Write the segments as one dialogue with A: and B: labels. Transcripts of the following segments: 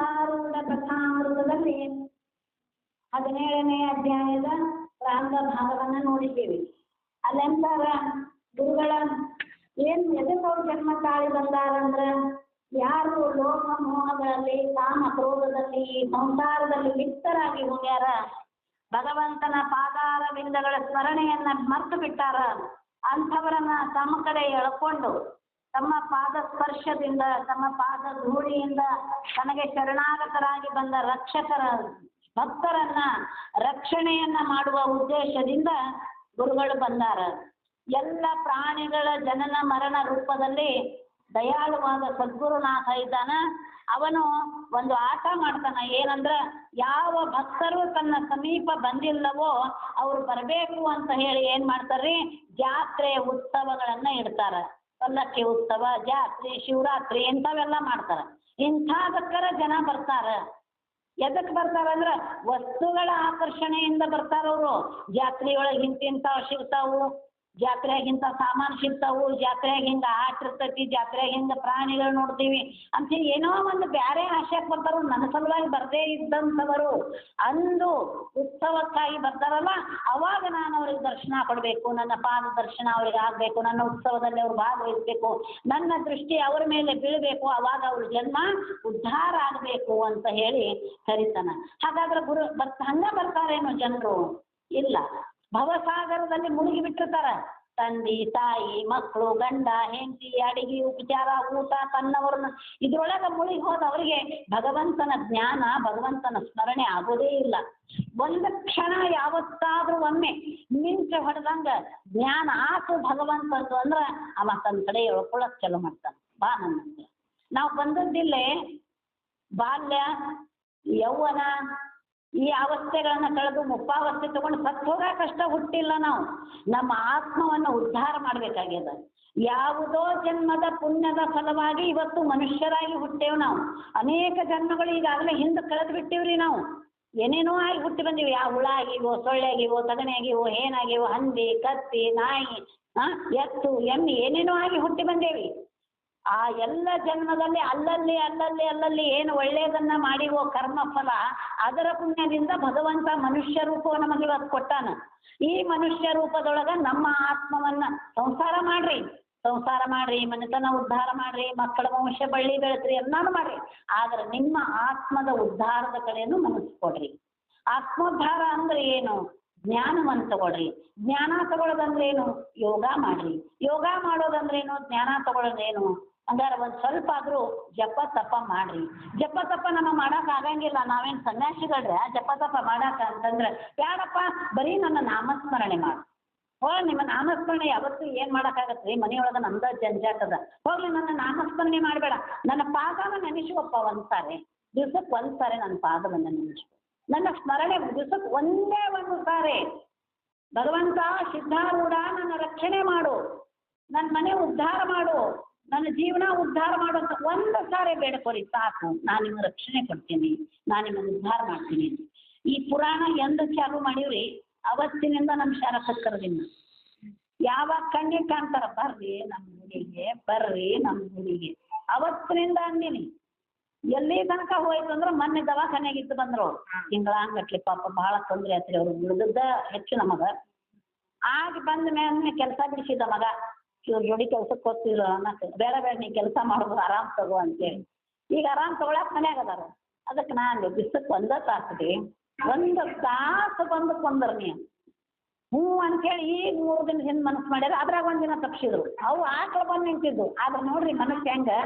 A: ಸಿದ್ಧಾರೂಢ ಕಥಾಮೃತದಲ್ಲಿ ಹದಿನೇಳನೇ ಅಧ್ಯಾಯದ ಪ್ರಾರಂಭ ಭಾಗವನ್ನ ನೋಡಿದ್ದೀವಿ. ಅಲ್ಲೆಂತಾರ ಗುರುಗಳ ಏನ್ ಎದಕ್ಕೆ ಅವ್ರು ಜನ್ಮ ತಾಳಿ ಬಂದಾರಂದ್ರ ಯಾರು ಲೋಕ ಮೋಹಗಳಲ್ಲಿ, ಕಾಮ ಕ್ರೋಧದಲ್ಲಿ, ಸಂಸಾರದಲ್ಲಿ ಲಿಪ್ತರಾಗಿ ಹೋಗ್ಯಾರ, ಭಗವಂತನ ಪಾದಾರ ಬಿಂದಗಳ ಸ್ಮರಣೆಯನ್ನ ಮರ್ತು ಬಿಟ್ಟಾರ, ಅಂಥವರನ್ನ ತಮ್ಮ ಕಡೆ ಎಳ್ಕೊಂಡು ತಮ್ಮ ಪಾದ ಸ್ಪರ್ಶದಿಂದ ತಮ್ಮ ಪಾದ ಧೂಳಿಯಿಂದ ತನಗೆ ಶರಣಾಗತರಾಗಿ ಬಂದ ರಕ್ಷಕರ ಭಕ್ತರನ್ನ ರಕ್ಷಣೆಯನ್ನ ಮಾಡುವ ಉದ್ದೇಶದಿಂದ ಗುರುಗಳು ಬಂದಾರ. ಎಲ್ಲ ಪ್ರಾಣಿಗಳ ಜನನ ಮರಣ ರೂಪದಲ್ಲಿ ದಯಾಳುವಾದ ಸದ್ಗುರುನಾಥ ಇದ್ದಾನ. ಅವನು ಒಂದು ಆಟ ಮಾಡ್ತಾನ. ಏನಂದ್ರ ಯಾವ ಭಕ್ತರು ತನ್ನ ಸಮೀಪ ಬಂದಿಲ್ಲವೋ ಅವ್ರು ಬರಬೇಕು ಅಂತ ಹೇಳಿ ಏನ್ ಮಾಡ್ತಾರ್ರಿ? ಜಾತ್ರೆ ಉತ್ಸವಗಳನ್ನ ಇಡ್ತಾರ. ಪಲ್ಲಕ್ಕಿ ಉತ್ಸವ, ಜಾತ್ರೆ, ಶಿವರಾತ್ರಿ ಇಂಥವೆಲ್ಲ ಮಾಡ್ತಾರೆ. ಇಂಥದಕ್ಕರ ಜನ ಬರ್ತಾರೆ. ಎದಕ್ಕೆ ಬರ್ತಾರೆ ಅಂದ್ರೆ ವಸ್ತುಗಳ ಆಕರ್ಷಣೆಯಿಂದ ಬರ್ತಾರ ಅವರು. ಜಾತ್ರೆ ಒಳಗೆ ಇಂತಿಂತಾವ್ ಸಿಗ್ತಾವು. ಜಾತ್ರೆಯಾಗ ಇಂಥ ಸಾಮಾನು ಸಿಗ್ತಾವು ಜಾತ್ರೆಯಾಗ ಹಿಂಗೆ ಆಟ ಇರ್ತೈತಿ ಜಾತ್ರೆಯಾಗ ಹಿಂಗೆ ಪ್ರಾಣಿಗಳು ನೋಡ್ತೀವಿ ಅಂತ ಏನೋ ಒಂದು ಬ್ಯಾರೆ ಆಶೆಗೆ ಬರ್ತಾರೋ ನನ್ನ ಸಲುವಾಗಿ ಬರ್ದೇ ಇದ್ದಂಥವರು ಅಂದು ಉತ್ಸವಕ್ಕಾಗಿ ಬರ್ತಾರಲ್ಲ ಅವಾಗ ನಾನು ಅವ್ರಿಗೆ ದರ್ಶನ ಕೊಡಬೇಕು, ನನ್ನ ಪಾದ ದರ್ಶನ ಅವ್ರಿಗೆ ಆಗಬೇಕು, ನನ್ನ ಉತ್ಸವದಲ್ಲಿ ಅವ್ರು ಭಾಗವಹಿಸಬೇಕು, ನನ್ನ ದೃಷ್ಟಿ ಅವ್ರ ಮೇಲೆ ಬೀಳಬೇಕು, ಅವಾಗ ಅವ್ರ ಜನ್ಮ ಉದ್ಧಾರ ಆಗಬೇಕು ಅಂತ ಹೇಳಿ ಕರಿತಾನ ಹಾಗಾದ್ರೆ ಗುರು ಬರ್ತ ಹಂಗ ಬರ್ತಾರೇನೋ ಜನರು? ಇಲ್ಲ. ಭವಸಾಗರದಲ್ಲಿ ಮುಳುಗಿ ಬಿಟ್ಟಿರ್ತಾರೆ ತಂದೆ, ತಾಯಿ, ಮಕ್ಕಳು, ಗಂಡ, ಹೆಂಡತಿ, ಅಡಿಗೆ, ಉಪಚಾರ, ಊಟ, ತನ್ನವರನ್ನ ಇದ್ರೊಳಗೆ ಮುಳುಗಿ ಹೋದ ಅವರಿಗೆ ಭಗವಂತನ ಜ್ಞಾನ, ಭಗವಂತನ ಸ್ಮರಣೆ ಆಗೋದೇ ಇಲ್ಲ. ಒಂದು ಕ್ಷಣ ಯಾವತ್ತಾದ್ರೂ ಒಮ್ಮೆ ಮಿಂಚು ಹೊಡೆದಂಗ ಜ್ಞಾನ ಆತು ಭಗವಂತದ್ದು ಅಂದ್ರೆ ಅವ ತನ್ನ ಕಡೆ ಎಳ್ಕೊಳಕ್ ಚಲೋ ಮಾಡ್ತಾನ. ಬಾ ನನ್ನ ನಾವು ಬಂದದ್ದಿಲ್ಲೇ ಬಾಲ್ಯ, ಯೌವನ ಈ ಅವಸ್ಥೆಗಳನ್ನ ಕಳೆದು ಮುಪ್ಪಾವಸ್ಥೆ ತಗೊಂಡು ಸತ್ತು ಕಷ್ಟ ಹುಟ್ಟಿಲ್ಲ ನಾವು. ನಮ್ಮ ಆತ್ಮವನ್ನು ಉದ್ಧಾರ ಮಾಡ್ಬೇಕಾಗ್ಯದ. ಯಾವುದೋ ಜನ್ಮದ ಪುಣ್ಯದ ಫಲವಾಗಿ ಇವತ್ತು ಮನುಷ್ಯರಾಗಿ ಹುಟ್ಟೇವ್ ನಾವು. ಅನೇಕ ಜನ್ಮಗಳು ಈಗಾಗಲೇ ಹಿಂದೆ ಕಳೆದು ಬಿಟ್ಟಿವ್ರಿ ನಾವು. ಏನೇನೋ ಆಗಿ ಹುಟ್ಟಿ ಬಂದೀವಿ. ಯಾವ ಹುಳ ಆಗಿವೋ, ಸೊಳ್ಳೆ ಆಗಿವೋ, ಸಗಣಿ ಆಗಿವೋ, ಏನಾಗಿವೋ, ಹಂದಿ, ಕತ್ತಿ, ನಾಯಿ ಹಾಂ ಎತ್ತು, ಎಮ್ಮೆ, ಏನೇನೋ ಆಗಿ ಹುಟ್ಟಿ ಬಂದೇವಿ. ಆ ಎಲ್ಲ ಜನ್ಮದಲ್ಲಿ ಅಲ್ಲಲ್ಲಿ ಅಲ್ಲಲ್ಲಿ ಅಲ್ಲಲ್ಲಿ ಏನು ಒಳ್ಳೆಯದನ್ನ ಮಾಡಿವೋ ಕರ್ಮ ಫಲ ಅದರ ಪುಣ್ಯದಿಂದ ಭಗವಂತ ಮನುಷ್ಯ ರೂಪ ನಮಗೆ ಇವತ್ತು ಕೊಟ್ಟಾನ. ಈ ಮನುಷ್ಯ ರೂಪದೊಳಗ ನಮ್ಮ ಆತ್ಮವನ್ನ ಸಂಸಾರ ಮಾಡ್ರಿ ಸಂಸಾರ ಮಾಡ್ರಿ, ಮನೆತನ ಉದ್ಧಾರ ಮಾಡ್ರಿ, ಮಕ್ಕಳ ವಂಶ ಬಳ್ಳಿ ಬೆಳೆಸ್ರಿ ಎಲ್ಲಾನು ಮಾಡ್ರಿ. ಆದ್ರೆ ನಿಮ್ಮ ಆತ್ಮದ ಉದ್ಧಾರದ ಕಡೆನು ಮನಸ್ಸು ಕೊಡ್ರಿ. ಆತ್ಮೋದ್ಧಾರ ಅಂದ್ರೆ ಏನು? ಜ್ಞಾನವನ್ನು ತಗೊಳ್ರಿ. ಜ್ಞಾನ ತಗೊಳ್ಳೋದಂದ್ರೇನು ಯೋಗ ಮಾಡ್ರಿ. ಯೋಗ ಮಾಡೋದಂದ್ರೇನು ಜ್ಞಾನ ತಗೊಳ್ಳೋದೇನು? ಹಂಗಾರೆ ಒಂದು ಸ್ವಲ್ಪ ಆದರೂ ಜಪ ತಪ ಮಾಡ್ರಿ. ಜಪ ತಪ ನಮ್ಮ ಮಾಡಕ್ಕೆ ಆಗಂಗಿಲ್ಲ. ನಾವೇನ್ ಸನ್ಯಾಸಿಗಳ್ರೆ? ಜಪ ತಪ ಮಾಡಾಕ ಅಂತಂದ್ರೆ, ಯಾರಪ್ಪ, ಬರೀ ನನ್ನ ನಾಮಸ್ಮರಣೆ ಮಾಡು. ಓ, ನಿಮ್ಮ ನಾಮಸ್ಮರಣೆ ಯಾವತ್ತೂ ಏನ್ ಮನೆಯೊಳಗೆ ಮನೆಯೊಳಗ ನಮ್ದ ಜಂಜಾಟದ ಹೋಗ್ಲಿ, ನನ್ನ ನಾಮಸ್ಮರಣೆ ಮಾಡಬೇಡ. ನನ್ನ ಪಾದನ ನೆನೆಸುವಪ್ಪ ಒಂದ್ಸಾರಿ. ದಿವ್ಸಕ್ಕೆ ಒಂದ್ಸಾರಿ ನನ್ನ ಪಾದವನ್ನ ನೆನೆಸು. ನನ್ನ ಸ್ಮರಣೆ ದಿವ್ಸಕ್ಕೆ ಒಂದೇ ಒಂದು ಸಾರಿ. ಭಗವಂತ, ಸಿದ್ಧಾರೂಢ, ನನ್ನ ರಕ್ಷಣೆ ಮಾಡು. ನನ್ನ ಮನೆ ಉದ್ಧಾರ ಮಾಡು. ನನ್ನ ಜೀವನ ಉದ್ಧಾರ ಮಾಡುವಂತ ಒಂದು ಸಾರಿ ಬೇಡ್ಕೊರಿ ಸಾಕು. ನಾನು ನಿಮ್ಗೆ ರಕ್ಷಣೆ ಕೊಡ್ತೀನಿ. ನಾನು ನಿಮಗೆ ಉದ್ಧಾರ ಮಾಡ್ತೀನಿ. ಈ ಪುರಾಣ ಎಂದ ಚಾಲು ಮಾಡೀವ್ರಿ? ಅವತ್ತಿನಿಂದ ನಮ್ಮ ಶಾರಕಕ್ಕೆ ಕರೆದಿನ ಯಾವಾಗ ಕಣ್ಣಿಗೆ ಕಾಣ್ತಾರ ಬರ್ರಿ ನಮ್ಮ ಗುಡಿಗೆ ಬರ್ರಿ ನಮ್ಮ ಗುಡಿಗೆ. ಅವತ್ತಿನಿಂದ ಅಂದಿನಿ ಎಲ್ಲಿ ತನಕ ಹೋಯ್ತು ಅಂದ್ರೆ ಮೊನ್ನೆ ದವಾಖಾನೆಗೆ ಇದ್ದು ಬಂದ್ರು ತಿಂಗಳಾಂಗಟ್ಲೆ ಪಾಪ ಬಹಳ ತೊಂದರೆ ಆತ್ರಿ ಅವ್ರು ಉಳಿದದ್ದ ಹೆಚ್ಚು ನಮಗ. ಆಗ ಬಂದ ಮೇಲೆ ಕೆಲಸ ಬಿಡಿಸಿದ ಮಗ. ಇವ್ರ ಜೋಡಿ ಕೆಲ್ಸಕ್ಕೆ ಹೋಗ್ತಿದ್ರು ಅನ್ನಕ್ಕೆ ಬೇಡ ಬೇಡ ನೀ ಕೆಲಸ ಮಾಡೋದು ಆರಾಮ್ ತಗೋ ಅಂತೇಳಿ. ಈಗ ಆರಾಮ್ ತಗೊಳಕ್ ಮನ್ಯಾಗ ಅದಾರ. ಅದಕ್ಕೆ ನಾನು ಬಿಸಕ್ಕೆ ಒಂದ ರೀ ಒಂದು ತಾಸು ಬಂದು ಕೊಂದ್ರ ನೀ ಹ್ಞೂ ಅಂತೇಳಿ ಈಗ ಮೂರು ದಿನ ಹಿಂದೆ ಮನಸ್ಸು ಮಾಡ್ಯಾರ, ಅದ್ರಾಗ ಒಂದ್ ದಿನ ತಪ್ಸಿದ್ರು. ಅವು ಆಕಳ ಬಂದು ನಿಂತಿದ್ದು ಆದ್ರೆ ನೋಡ್ರಿ ಮನಸ್ಸು ಹೆಂಗೆ,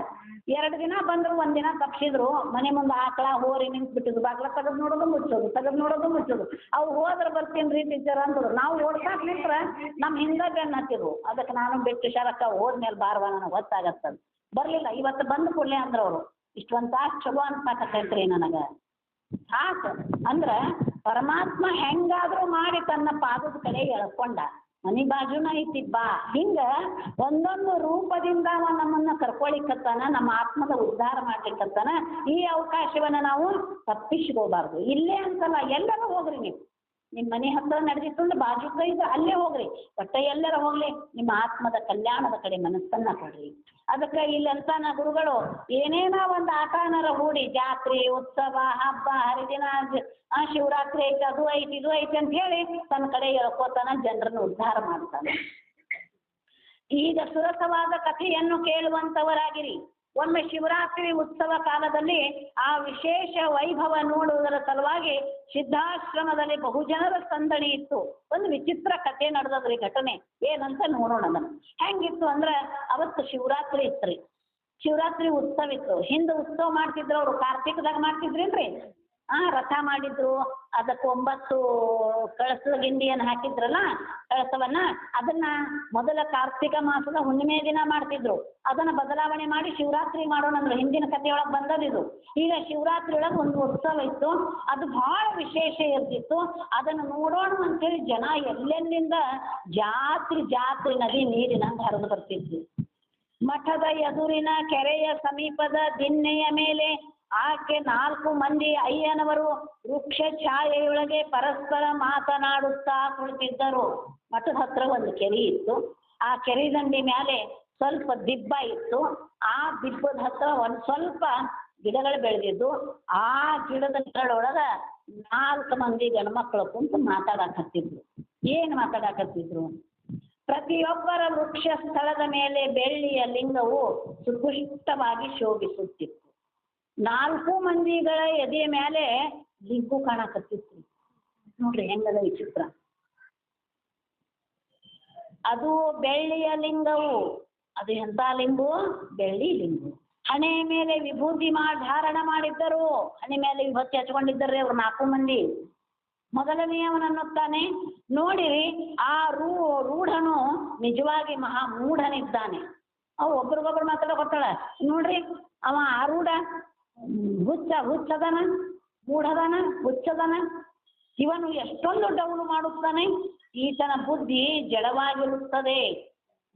A: ಎರಡು ದಿನ ಬಂದ್ರು, ಒಂದ್ ದಿನ ತಪ್ಸಿದ್ರು, ಮನೆ ಮುಂದೆ ಆಕಳ ಹೋರಿ ನಿಂತು ಬಿಟ್ಟಿದ್ರು ಬಾಗ್ಲ ತೆಗೆದು ನೋಡೋದು ಮುಚ್ಚೋದು, ತೆಗೆದು ನೋಡೋದು ಮುಚ್ಚೋದು. ಅವು ಹೋದ್ರೆ ಬರ್ತೀನಿ ರೀ ಟೀಚರ್ ಅಂದರು. ನಾವು ಓಡ್ಸಾಕ್ ನಿಂತ್ರ ನಮ್ಮ ಹಿಂದೆ ಬೆನ್ನ ಅದಕ್ಕೆ ನಾನು ಬಿಟ್ಟು ಶರಕ್ಕ ಹೋದ್ಮೇಲೆ ಬಾರ್ವ, ನನಗೆ ಗೊತ್ತಾಗತ್ತದ. ಬರಲಿಲ್ಲ. ಇವತ್ತು ಬಂದು ಕೂಡಲೇ ಅಂದ್ರ ಅವರು. ಇಷ್ಟೊಂದು ತಾಸು ಚಲೋ ಅನ್ಸಾಕತ್ತೈತ್ರಿ ನನಗೆ. ಸಾಕು. ಅಂದ್ರ ಪರಮಾತ್ಮ ಹೆಂಗಾದ್ರೂ ಮಾಡಿ ತನ್ನ ಪಾದದ ಕಡೆ ಎಳ್ಕೊಂಡ. ಮನಿ ಬಾಜುನ ಐತಿ, ಬಾ. ಹಿಂಗ ಒಂದೊಂದು ರೂಪದಿಂದ ಅವ ನಮ್ಮನ್ನ ಕರ್ಕೊಳಿಕತ್ತಾನ, ನಮ್ಮ ಆತ್ಮದ ಉದ್ಧಾರ ಮಾಡ್ಲಿಕ್ಕತ್ತಾನ ಈ ಅವಕಾಶವನ್ನ ನಾವು ತಪ್ಪಿಸ್ಕೋಬಾರ್ದು. ಇಲ್ಲೇ ಅಂತಲ್ಲ, ಎಲ್ಲರೂ ಹೋಗ್ರಿ ನೀವು. ನಿಮ್ಮ ಮನೆ ಹತ್ರ ನಡೆದಿತ್ತು ಅಂದ್ರೆ ಬಾಜುಕ ಇದು ಅಲ್ಲೇ ಹೋಗ್ರಿ. ಒಟ್ಟ ಎಲ್ಲರ ಹೋಗ್ಲಿ, ನಿಮ್ಮ ಆತ್ಮದ ಕಲ್ಯಾಣದ ಕಡೆ ಮನಸ್ಸನ್ನ ಕೊಡ್ರಿ. ಅದಕ್ಕೆ ಇಲ್ಲಂತಾನ ಗುರುಗಳು, ಏನೇನೋ ಒಂದು ಆಕಾನರ ಹೂಡಿ, ಜಾತ್ರೆ, ಉತ್ಸವ, ಹಬ್ಬ, ಹರಿದಿನ ಶಿವರಾತ್ರಿ ಐತೆ, ಅದು ಐತಿ, ಇದು ಐತಿ ಅಂತ ಹೇಳಿ ತನ್ನ ಕಡೆ ಎಳ್ಕೋತಾನ ಜನರನ್ನು ಉದ್ಧಾರ ಮಾಡ್ತಾನೆ. ಈಗ ಸುರಸವಾದ ಕಥೆಯನ್ನು ಕೇಳುವಂತವರಾಗಿರಿ. ಒಮ್ಮೆ ಶಿವರಾತ್ರಿ ಉತ್ಸವ ಕಾಲದಲ್ಲಿ ಆ ವಿಶೇಷ ವೈಭವ ನೋಡುವುದರ ಸಲುವಾಗಿ ಸಿದ್ಧಾಶ್ರಮದಲ್ಲಿ ಬಹುಜನರ ಸಂದಣಿ ಇತ್ತು. ಒಂದು ವಿಚಿತ್ರ ಕಥೆ ನಡೆದದ್ರಿ ಘಟನೆ. ಏನಂತ ನೋಡೋಣ ನಾನು ಹೆಂಗಿತ್ತು ಅಂದ್ರೆ ಅವತ್ತು ಶಿವರಾತ್ರಿ ಇತ್ರಿ. ಶಿವರಾತ್ರಿ ಉತ್ಸವ ಇತ್ತು. ಹಿಂದೆ ಉತ್ಸವ ಮಾಡ್ತಿದ್ರು ಅವರು, ಕಾರ್ತಿಕದಾಗ ಮಾಡ್ತಿದ್ರೇನ್ರಿ? ಆ ರಥ ಮಾಡಿದ್ರು. ಅದಕ್ಕೆ ಒಂಬತ್ತು ಕಳಸದ ಗಿಂಡಿಯನ್ನು ಹಾಕಿದ್ರಲ್ಲ, ಕಳಸವನ್ನ, ಅದನ್ನ ಮೊದಲ ಕಾರ್ತಿಕ ಮಾಸದ ಹುಣ್ಣಿಮೆ ದಿನ ಮಾಡ್ತಿದ್ರು. ಅದನ್ನ ಬದಲಾವಣೆ ಮಾಡಿ ಶಿವರಾತ್ರಿ ಮಾಡೋಣ ಅಂದ್ರೆ ಹಿಂದಿನ ಕಥೆಯೊಳಗೆ ಇದು. ಈಗ ಶಿವರಾತ್ರಿ ಒಳಗೆ ಒಂದು ಉತ್ಸವ ಇತ್ತು. ಅದು ಬಹಳ ವಿಶೇಷ ಇರ್ತಿತ್ತು. ಅದನ್ನು ನೋಡೋಣ ಅಂತೇಳಿ ಜನ ಎಲ್ಲೆಲ್ಲಿಂದ ಜಾತ್ರೆ ಜಾತ್ರೆ ನದಿ ನೀರಿನ ಹರಿದು ಬರ್ತಿದ್ವಿ. ಮಠದ ಎದುರಿನ ಕೆರೆಯ ಸಮೀಪದ ದಿನ್ನೆಯ ಮೇಲೆ ಆಕೆ ನಾಲ್ಕು ಮಂದಿ ಅಯ್ಯನವರು ವೃಕ್ಷ ಛಾಯೆಯೊಳಗೆ ಪರಸ್ಪರ ಮಾತನಾಡುತ್ತಾ ಕುಳಿತಿದ್ದರು. ಮಠದ ಹತ್ರ ಒಂದು ಕೆರೆ ಇತ್ತು. ಆ ಕೆರೆ ದಂಡಿ ಮೇಲೆ ಸ್ವಲ್ಪ ದಿಬ್ಬ ಇತ್ತು. ಆ ದಿಬ್ಬದ ಹತ್ರ ಒಂದು ಸ್ವಲ್ಪ ಗಿಡಗಳು ಬೆಳೆದಿದ್ದು. ಆ ಗಿಡದ ನೆರಳೊಳಗ ನಾಲ್ಕು ಮಂದಿ ಗಂಡ್ಮಕ್ಳು ಕುಂತು ಮಾತಾಡಕತ್ತಿದ್ರು ಏನು ಮಾತಾಡಕತ್ತಿದ್ರು ಪ್ರತಿಯೊಬ್ಬರ ವೃಕ್ಷ ಸ್ಥಳದ ಮೇಲೆ ಬೆಳ್ಳಿಯ ಲಿಂಗವು ಸುಪುಷ್ಟವಾಗಿ ಶೋಭಿಸುತ್ತಿತ್ತು. ನಾಲ್ಕು ಮಂದಿಗಳ ಎದೆಯ ಮೇಲೆ ಲಿಂಗು ಕಾಣಕತ್ತಿತ್ತು. ನೋಡ್ರಿ, ಹೆಂಗದ ವಿಚಿತ್ರ ಅದು ಬೆಳ್ಳಿಯ ಲಿಂಗವು. ಅದು ಎಂಥ ಲಿಂಗು ಬೆಳ್ಳಿ ಲಿಂಗು ಹಣೆ ಮೇಲೆ ವಿಭೂತಿ ಮಾಡಿ ಧಾರಣ ಮಾಡಿದ್ದರು. ಹಣೆ ಮೇಲೆ ವಿಭೂತಿ ಹಚ್ಕೊಂಡಿದ್ದಾರೆ ಅವ್ರು ನಾಲ್ಕು ಮಂದಿ. ಮೊದಲನೆಯವನನ್ನುತ್ತಾನೆ ನೋಡಿರಿ, ಆ ರೂ, ರೂಢನು ನಿಜವಾಗಿ ಮಹಾ ಮೂಢನಿದ್ದಾನೆ. ಅವು ಒಬ್ರಿಗೊಬ್ರು ಮಾತಾಡಕೊತ್ತಾಳ ನೋಡ್ರಿ, ಅವ ಆರೂಢ ಹುಚ್ಚ, ಹುಚ್ಚದನ, ಮೂಢದನ, ಹುಚ್ಚದನ. ಇವನು ಎಷ್ಟೊಂದು ಡೌನ್ ಮಾಡುತ್ತಾನೆ, ಈತನ ಬುದ್ಧಿ ಜಡವಾಗಿರುತ್ತದೆ.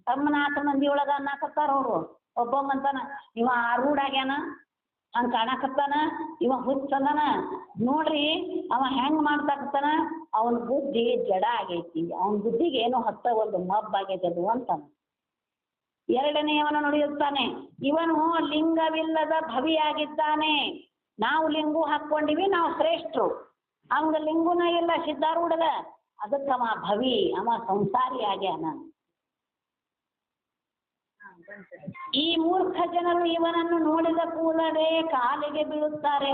A: ತಮ್ಮ ನಾಲ್ಕು ಮಂದಿ ಒಳಗ ಅನ್ನಕತ್ತಾರ ಅವರು. ಒಬ್ಬವಂತಾನ ಇವ ಆರೂಢಾಗ್ಯಾನ ಹಂಗೆ ಕಾಣಕತ್ತಾನ, ಇವ ಹುಚ್ಚದನ. ನೋಡ್ರಿ, ಅವ ಹೆಂಗ್ ಮಾಡ್ತಾಕತ್ತಾನ, ಅವನ ಬುದ್ಧಿ ಜಡ ಆಗೈತಿ. ಅವನ ಬುದ್ಧಿಗೆ ಏನೋ ಹತ್ತ ಒಂದು ಮಬ್ಬಾಗೈತೆ ಅದು ಅಂತಾನ. ಎರಡನೆಯವನು ನುಡಿಯುತ್ತಾನೆ, ಇವನು ಲಿಂಗವಿಲ್ಲದ ಭವಿಯಾಗಿದ್ದಾನೆ. ನಾವು ಲಿಂಗು ಹಾಕ್ಕೊಂಡಿವಿ, ನಾವು ಶ್ರೇಷ್ಠರು. ಅವಂಗ ಲಿಂಗುನ ಇಲ್ಲ ಸಿದ್ಧಾರೂಢದ. ಅದಕ್ಕೆ ಅವ ಭವಿ, ಅವ ಸಂಸಾರಿ ಆಗ್ಯಾನ. ಈ ಮೂರ್ಖ ಜನರು ಇವನನ್ನು ನೋಡಿದ ಕೂಡಲೇ ಕಾಲಿಗೆ ಬೀಳುತ್ತಾರೆ.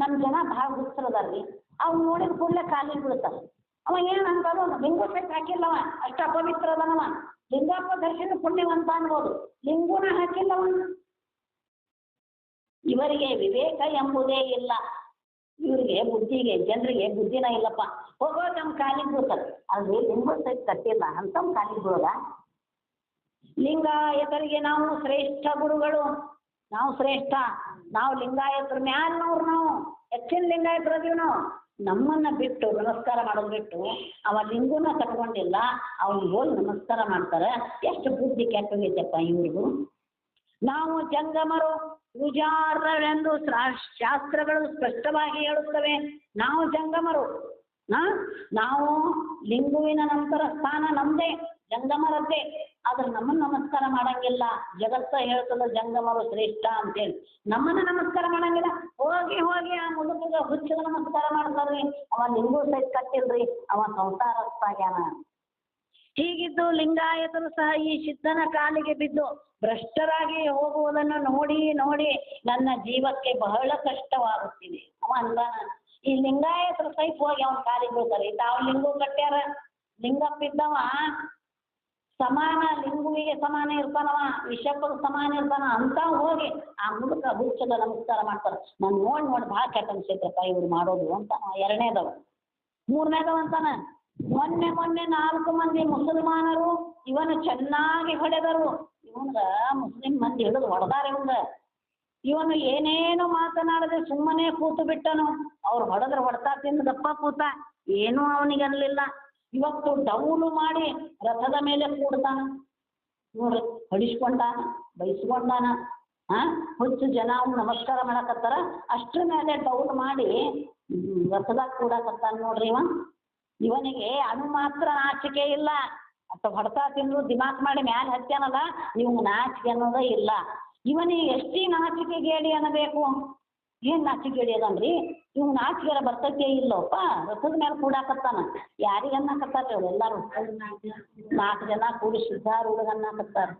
A: ನಮ್ಮ ಜನ ಭಾಳ ಹುಚ್ಚರದಾರ್ರಿ ಅವ್ನು ನೋಡಿದ ಕೂಡಲೇ ಕಾಲಿಗೆ ಬೀಳ್ತಾರೆ ಅವ ಏನು ಅಂತಾರೋ ಲಿಂಗು ಬೇಕಾಗಿಲ್ಲವ ಹಾಕಿಲ್ಲವ ಅಷ್ಟ ಅಪವಿತ್ರ ಅದನವ ಲಿಂಗಪ್ಪ ದರ್ಶನ ಪುಣ್ಯವಂತ ಅನ್ಬೋದು ಲಿಂಗುನ ಅವನು ಇವರಿಗೆ ವಿವೇಕ ಎಂಬುದೇ ಇಲ್ಲ. ಇವರಿಗೆ ಬುದ್ಧಿಗೆ, ಜನರಿಗೆ ಬುದ್ಧಿನ ಇಲ್ಲಪ್ಪ. ಹೋಗೋ ನಮ್ಮ ಕಾಲಿಗೆ ಬೀಳ್ತದೆ ಅಲ್ಲಿ ಲಿಂಗ ಸಹಿತ ಕಟ್ಟಿಲ್ಲ. ಅಂತ ಕಾಲಿಗೆ ಬೀಳೋದ ಲಿಂಗಾಯತರಿಗೆ ನಾವು ಶ್ರೇಷ್ಠ ಗುರುಗಳು. ನಾವು ಶ್ರೇಷ್ಠ. ನಾವು ಲಿಂಗಾಯತರ ಮ್ಯಾಲ್ನವ್ರು ನಾವು. ಹೆಚ್ಚಿನ ಲಿಂಗಾಯತರು ನಾವು. ನಮ್ಮನ್ನ ಬಿಟ್ಟು ನಮಸ್ಕಾರ ಮಾಡೋದು ಬಿಟ್ಟು ಅವ ಲಿಂಗನ ಕಟ್ಕೊಂಡಿಲ್ಲ ಅವ್ನಿಗೆ ಹೋಗಿ ನಮಸ್ಕಾರ ಮಾಡ್ತಾರೆ. ಎಷ್ಟು ಬುದ್ಧಿ ಕೆಟ್ಟೋಗೈತಪ್ಪ ಇವ್ರಿಗೂ. ನಾವು ಜಂಗಮರು ಪೂಜಾರ್ಹರೆಂದು ಶ್ರಾ- ಶಾಸ್ತ್ರಗಳು ಸ್ಪಷ್ಟವಾಗಿ ಹೇಳುತ್ತವೆ. ನಾವು ಜಂಗಮರು ನಾವು ಲಿಂಗುವಿನ ನಂತರ ಸ್ಥಾನ ನಮ್ದೇ. ಜಂಗಮರದ್ದೇ. ಆದ್ರೆ ನಮ್ಮನ್ನ ನಮಸ್ಕಾರ ಮಾಡಂಗಿಲ್ಲ. ಜಗತ್ತ ಹೇಳ್ತದ ಜಂಗಮರು ಶ್ರೇಷ್ಠ ಅಂತೇಳಿ. ನಮ್ಮನ್ನ ನಮಸ್ಕಾರ ಮಾಡಂಗಿಲ್ಲ. ಹೋಗಿ ಹೋಗಿ ಆ ಮುಳುಗ ಹುಚ್ಚಗನ ನಮಸ್ಕಾರ ಮಾಡ್ತಾರ್ರಿ. ಅವ ಲಿಂಗೂ ಸಹಿತ ಕಟ್ಟಿಲ್ರಿ. ಅವ ಸಂಸಾರಸ್ಥಾಗ್ಯಾನ ಹೀಗಿದ್ದು ಲಿಂಗಾಯತರು ಸಹ ಈ ಸಿದ್ಧನ ಕಾಲಿಗೆ ಬಿದ್ದು ಭ್ರಷ್ಟರಾಗಿ ಹೋಗುವುದನ್ನು ನೋಡಿ ನೋಡಿ ನನ್ನ ಜೀವಕ್ಕೆ ಬಹಳ ಕಷ್ಟವಾಗುತ್ತಿದೆ. ಅವ ಅಂದಾನ, ಈ ಲಿಂಗಾಯತರು ಸಹಿತ ಹೋಗಿ ಅವನ ಕಾಲಿಗೆ ಬೀಳ್ತಾರೆ. ತಾವು ಲಿಂಗು ಕಟ್ಟ್ಯಾರ, ಲಿಂಗಪ್ಪ ಇದ್ದವ ಸಮಾನ ಲಿಂಗುವಿಗೆ ಸಮಾನ ಇರ್ತಾನವ ವಿಷಪ್ಪಗೆ ಸಮಾನ ಇರ್ತಾನ ಅಂತ ಹೋಗಿ ಆ ಮುದುಕ ಹುಚ್ಚದ ನಮಸ್ಕಾರ ಮಾಡ್ತಾರೆ. ನಾನು ನೋಡಿ ನೋಡಿ ಭಾಳ ಕೆಟ್ಟ ಅನ್ಸೈತಪ್ಪ ಇವ್ರು ಮಾಡೋದು ಅಂತ ಎರಡನೇದವ. ಮೂರನೇದವ ಅಂತಾನ, ಮೊನ್ನೆ ಮೊನ್ನೆ ನಾಲ್ಕು ಮಂದಿ ಮುಸಲ್ಮಾನರು ಇವನು ಚೆನ್ನಾಗಿ ಹೊಡೆದರು. ಇವನ್ಗ ಮುಸ್ಲಿಂ ಮಂದಿ ಹಿಡಿದು ಹೊಡೆದಾರ ಇವಂಗ. ಇವನು ಏನೇನು ಮಾತನಾಡದೆ ಸುಮ್ಮನೆ ಕೂತು ಬಿಟ್ಟನು. ಅವ್ರು ಹೊಡೆದ್ರೆ ಹೊಡ್ತಾ, ತಿಂದು ದಪ್ಪ ಕೂತ. ಏನೂ ಅನ್ಲಿಲ್ಲ ಇವತ್ತು ಡೌಲು ಮಾಡಿ ರಥದ ಮೇಲೆ ಕೂಡ್ತಾನ. ನೋಡ್ರಿ, ಹೊಡಿಸ್ಕೊಂಡಾನ, ಬೈಸ್ಕೊಂಡಾನ ಹಾ ಹುಚ್ಚು ಜನ ಅವ್ನು ನಮಸ್ಕಾರ ಮಾಡಕತ್ತಾರ. ಅಷ್ಟ್ರ ಮೇಲೆ ಡೌಲ್ ಮಾಡಿ ರಥದಾಗ ಕೂಡಕತ್ತಾನ ನೋಡ್ರಿ ಇವ. ಇವನಿಗೆ ಅಣು ಮಾತ್ರ ನಾಚಿಕೆ ಇಲ್ಲ. ಅಥವಾ ಹೊಡೆತ ತಿಂದು ದಿಮಾಕ್ ಮಾಡಿ ಮ್ಯಾಲೆ ಹತ್ಯಾನಲ್ಲ ಇವಂಗೆ ನಾಚಿಕೆ ಅನ್ನೋದೇ ಇಲ್ಲ. ಇವನಿಗೆ ಎಷ್ಟೇ ನಾಚಿಕೆ ಗೇಡಿ ಅನ್ನಬೇಕು? ಏನ್ ನಾಚಿಕೆ ಗೇಡಿ ಅದನ್ರಿ ಇವ್ ನಾಚಿಕೆರ ಬರ್ತೈತೆ ಇಲ್ಲೋಪ್ಪ ರಥದ ಮೇಲೆ ಕೂಡಾಕತ್ತಾನ. ಯಾರಿಗೆ ಅನ್ನಕತ್ತಾರ ಇವ್ರು ಎಲ್ಲಾರು. ನಾಲ್ಕು ಜನ ಕೂಡಿ ಸಿದ್ಧಾರೂಢ ಅನ್ನಕತ್ತಾರ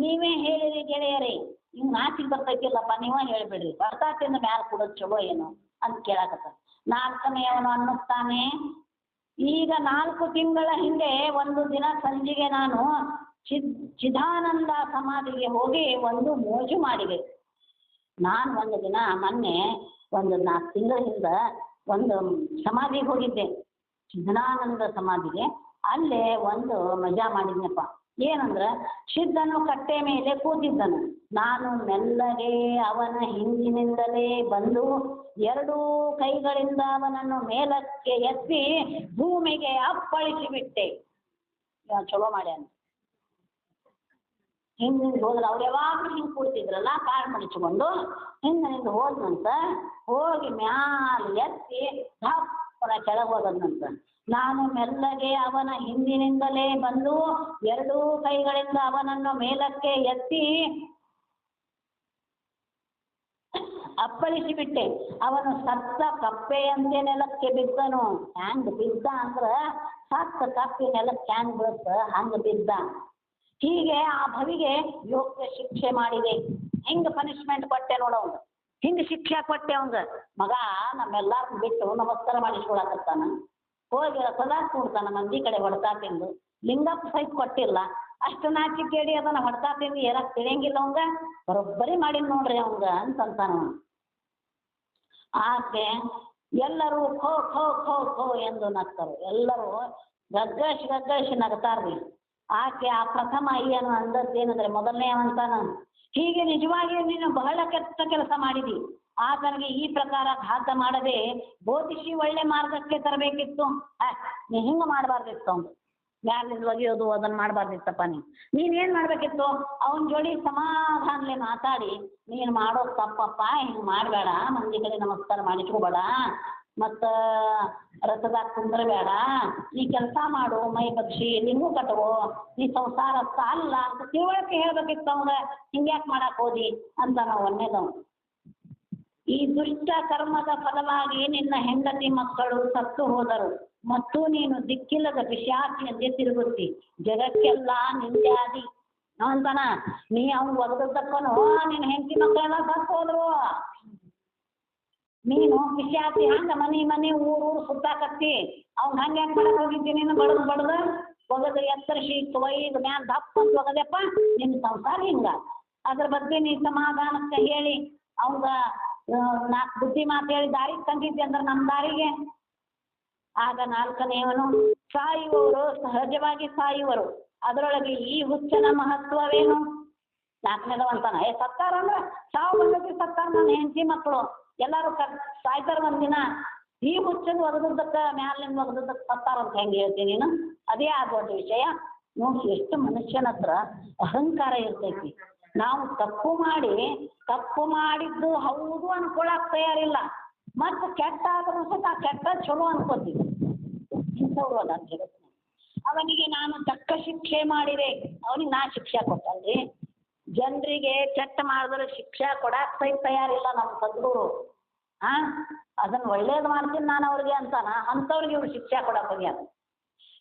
A: ನೀವೇ ಹೇಳಿರಿ ಗೆಳೆಯರೇ ಇವ್ ನಾಚಿಕೆ ಬರ್ತೈತಿಲ್ಲಪ್ಪ, ನೀವೇ ಹೇಳ್ಬಿಡ್ರಿ. ಬರ್ತಾತಿಂದ ಮ್ಯಾಲ ಕೂಡ ಚಲೋ ಏನು ಅಂತ ಕೇಳಾಕತ್ತ ನಾಲ್ಕನೆಯವನು ಅನ್ನುತ್ತಾನೆ, ಈಗ ನಾಲ್ಕು ತಿಂಗಳ ಹಿಂದೆ ಒಂದು ದಿನ ಸಂಜೆಗೆ ನಾನು ಚಿದ್ ಚಿದಾನಂದ ಸಮಾಧಿಗೆ ಹೋಗಿ ಒಂದು ಮೋಜು ಮಾಡಿದೆ. ನಾನು ಒಂದು ದಿನ ಮೊನ್ನೆ ಒಂದು ನಾಲ್ಕು ತಿಂಗಳ ಹಿಂದ ಒಂದು ಸಮಾಧಿಗೆ ಹೋಗಿದ್ದೆ. ಚಿದಾನಂದ ಸಮಾಧಿಗೆ. ಅಲ್ಲೇ ಒಂದು ಮಜಾ ಮಾಡಿದ್ನಪ್ಪ. ಏನಂದ್ರೆ ಸಿದ್ಧನು ಕಟ್ಟೆ ಮೇಲೆ ಕೂತಿದ್ದನು. ನಾನು ಮೆಲ್ಲಗೆ ಅವನ ಹಿಂದಿನಿಂದಲೇ ಬಂದು ಎರಡೂ ಕೈಗಳಿಂದ ಅವನನ್ನು ಮೇಲಕ್ಕೆ ಎತ್ತಿ ಭೂಮಿಗೆ ಅಪ್ಪಳಿಸಿ ಬಿಟ್ಟೆ ಚಲೋ ಮಾಡ್ಯಾನ. ಹಿಂದಿಂದ ಹೋದ್ರೆ ಅವ್ರು ಯಾವಾಗಲೂ ಹಿಂಗೆ ಕೂಡ್ತಿದ್ರಲ್ಲ ಕಾಳು ಮಡಿಚ್ಕೊಂಡು ಹಿಂದಿನಿಂದ ಹೋದ್ನಂತ ಹೋಗಿ ಮ್ಯಾಲ ಎತ್ತಿ ದಪ್ಪನ ಕೆಳಗೆ ಹೋದನಂತ ನಾನು ಮೆಲ್ಲಗೆ ಅವನ ಹಿಂದಿನಿಂದಲೇ ಬಂದು ಎರಡೂ ಕೈಗಳಿಂದ ಅವನನ್ನು ಮೇಲಕ್ಕೆ ಎತ್ತಿ ಅಪ್ಪಳಿಸಿ ಬಿಟ್ಟೆ. ಅವನು ಸತ್ತ ಕಪ್ಪೆಯಂತೆ ನೆಲಕ್ಕೆ ಬಿದ್ದನು. ಹ್ಯಾಂಗ್ ಬಿದ್ದ ಅಂದ್ರೆ ಸತ್ತ ಕಪ್ಪೆ ನೆಲಕ್ಕೆ ಹ್ಯಾಂಗ್ ಬೀಳ್ತ? ಹಂಗೆ ಬಿದ್ದ. ಹೀಗೆ ಆ ಭವಿಗೆ ಯೋಗ್ಯ ಶಿಕ್ಷೆ ಮಾಡಿದೆ. ಹೆಂಗ ಪನಿಷ್ಮೆಂಟ್ ಕೊಟ್ಟೆ ನೋಡವಂಗ ಹಿಂಗ ಶಿಕ್ಷೆ ಕೊಟ್ಟೆ ಅವಂಗ ಮಗ ನಮ್ಮೆಲ್ಲಾರ್ ಬಿಟ್ಟು ನಮಸ್ಕಾರ ಮಾಡಿಸ್ಕೊಳಕತ್ತಾನ. ಹೋಗಿ ಸದಾ ಕೂಡ್ತಾನ, ಮಂದಿ ಕಡೆ ಹೊಡ್ತಾ ತಿಂದು. ಲಿಂಗಪ್ಪ ಸಹಿತ ಕೊಟ್ಟಿಲ್ಲ. ಅಷ್ಟು ನಾಚಿಕೇಡಿ ಅದನ್ನ ಹೊಡ್ತಾ ತಿಂದು ಏನಕ್ಕೆ ತಿಳಿಯಂಗಿಲ್ಲ ಅವಂಗ ಬರೋಬ್ಬರಿ ಮಾಡಿ ನೋಡ್ರಿ ಅವಂಗ ಅಂತಂತಾನ ಅವ ಆಕೆ ಎಲ್ಲರೂ ಖೋ ಖೋ ಖೋ ಖೋ ಎಂದು ನಗ್ತಾರೆ. ಎಲ್ಲರೂ ಗಗ್ಗಶ್ ಗಗ್ಗಶ್ ನಗ್ತಾರ್ರಿ. ಆಕೆ ಆ ಪ್ರಥಮ ಅಯ್ಯನು ಅಂದದ್ದೇನಂದ್ರೆ ಮೊದಲನೇ ಅವಂತಾನ. ಹೀಗೆ ನಿಜವಾಗಿ ನೀನು ಬಹಳ ಕೆಟ್ಟ ಕೆಲಸ ಮಾಡಿದಿ. ಆತನಿಗೆ ಈ ಪ್ರಕಾರ ಘಾತ ಮಾಡದೆ ಬೋಧಿಸಿ ಒಳ್ಳೆ ಮಾರ್ಗಕ್ಕೆ ತರಬೇಕಿತ್ತು. ಆ, ನೀ ಹಿಂಗೆ ಮಾಡಬಾರ್ದಿತ್ತು ಅವನು. ಮ್ಯಾಲಿಂದ ಒಗೆಯೋದು ಅದನ್ನ ಮಾಡಬಾರ್ದಿತ್ತಪ್ಪ ನೀ. ನೀನ್ ಏನ್ ಮಾಡ್ಬೇಕಿತ್ತು? ಅವನ ಜೋಡಿ ಸಮಾಧಾನಲೆ ಮಾತಾಡಿ. ನೀನು ಮಾಡೋದು ತಪ್ಪಪ್ಪ ಹಿಂಗೆ ಮಾಡಬೇಡ. ಮಂದಿ ಕಡೆ ನಮಸ್ಕಾರ ಮಾಡಿಸ್ಕೋಬೇಡ. ಮತ್ತು ರಥದಾಗ ಕುಂದ್ರಬೇಡ. ನೀ ಕೆಲಸ ಮಾಡು, ಮೈ ಪಕ್ಷಿ ನಿಮಗೂ ಕಟ್ಟವು ನೀ ಸಂಸಾರ ಸಾಲಲ್ಲ ಅಂತ ತಿಳುವಳಿಕೆ ಹೇಳ್ಬೇಕಿತ್ತು ಅವಂಗ. ಹಿಂಗ್ಯಾಕೆ ಮಾಡಾಕ ಹೋದಿ ಅಂತ ನಾವು ಒಂದೇದವ್ ಈ ದುಷ್ಟ ಕರ್ಮದ ಫಲವಾಗಿ ನಿನ್ನ ಹೆಂಡತಿ ಮಕ್ಕಳು ಸತ್ತು ಹೋದರು. ಮತ್ತು ನೀನು ದಿಕ್ಕಿಲ್ಲದ ಪಿಶಾಚಿಯಂತೆ ತಿರುಗುತ್ತಿ. ಜಗಕ್ಕೆಲ್ಲ ನಿಂದ್ಯಾದಿ ಅಂತಾನ ನೀ ಅವ್ನು ಒದಗದಕ್ಕನು ನಿನ್ನ ಹೆಂಡತಿ ಮಕ್ಕಳೆಲ್ಲ ಸತ್ತು ಹೋದ್ರು. ನೀನು ಖುಷಿ ಆತಿ ಹಂಗ ಮನಿ ಮನಿ ಊರು ಊರು ಸುತ್ತಾಕತ್ತಿ. ಅವ್ನ ಹಂಗ ಯಾಕೆ ಮಾಡಕ್ ಹೋಗಿದ್ದಿ ನೀನು? ಬಡದ್ ಬಡದ ಒಗದು ಎತ್ತರಿಸಿ ಒಯ್ದು ಮ್ಯಾನ್ ದಪ್ಪ ಅಂತ ಒಗದೆಪ್ಪ. ನಿನ್ನ ಸಂಸಾರ ಹಿಂಗ. ಅದ್ರ ಬಗ್ಗೆ ನೀ ಸಮಾಧಾನಕ್ಕೆ ಹೇಳಿ ಅವಂಗ ನಾಲ್ಕು ಬುದ್ಧಿ ಮಾತು ಹೇಳಿ ದಾರಿಗೆ ತಂದಿದ್ದೆ ಅಂದ್ರೆ ನಮ್ಮ ದಾರಿಗೆ. ಆಗ ನಾಲ್ಕನೆಯವನು ಸಾಯುವವರು, ಸಹಜವಾಗಿ ಸಾಯುವರು. ಅದರೊಳಗೆ ಈ ಹುಚ್ಚನ ಮಹತ್ವವೇನು? ನಾಲ್ಕನೇದವ ಅಂತಾನ ಏ ಸತ್ತಾರ ಅಂದ್ರ ಸಾವು ಬಂದೈತಿ ಸತ್ತಾರ ನನ್ನ ಹೆಂಡತಿ ಮಕ್ಕಳು ಎಲ್ಲಾರು ಸಾಯ್ತಾರೆ ಸಾಯ್ತಾರ ಒಂದಿನ ಈ ಹುಚ್ಚನ್ ಒಗದದ್ದಕ್ಕ, ಮ್ಯಾಲಿಂದ ಒಗದದ್ದಕ್ಕ ಸತ್ತಾರ ಅಂತ ಹೆಂಗೆ ಹೇಳ್ತೀನಿ ನೀನು? ಅದೇ ಆಗೋದು ವಿಷಯ. ನೋಡಿ ಎಷ್ಟು ಮನುಷ್ಯನ ಹತ್ರ ಅಹಂಕಾರ ಇರ್ತೈತಿ. ನಾವು ತಪ್ಪು ಮಾಡಿ, ತಪ್ಪು ಮಾಡಿದ್ದು ಹೌದು ಅನ್ಕೊಳಕ್ ತಯಾರಿಲ್ಲ. ಮತ್ತು ಕೆಟ್ಟ ಆದ್ರೂ ಸಹ ಕೆಟ್ಟ ಚಲೋ ಅನ್ಕೋತೀವಿ. ಇಂಥವ್ರು ಅದ ಜಗತ್ತಿನ ಅವನಿಗೆ ನಾನು ತಕ್ಕ ಶಿಕ್ಷೆ ಮಾಡಿದೆ. ಅವನಿಗೆ ನಾ ಶಿಕ್ಷೆ ಕೊಟ್ಟಲ್ರಿ ಜನರಿಗೆ ಕೆಟ್ಟ ಮಾಡಿದ್ರೆ ಶಿಕ್ಷೆ ಕೊಡಾಕ್ ಸಹಿತ ತಯಾರಿಲ್ಲ ನಮ್ಮ ಸದ್ಗುರು. ಹಾ ಅದನ್ನ ಒಳ್ಳೇದು ಮಾಡ್ತೀನಿ ನಾನು ಅವ್ರಿಗೆ ಅಂತಾನ, ಅಂಥವ್ರಿಗೆ ಇವ್ರು ಶಿಕ್ಷೆ ಕೊಡಕ್ಕೆ ಹೋಗ್ಯಾರ.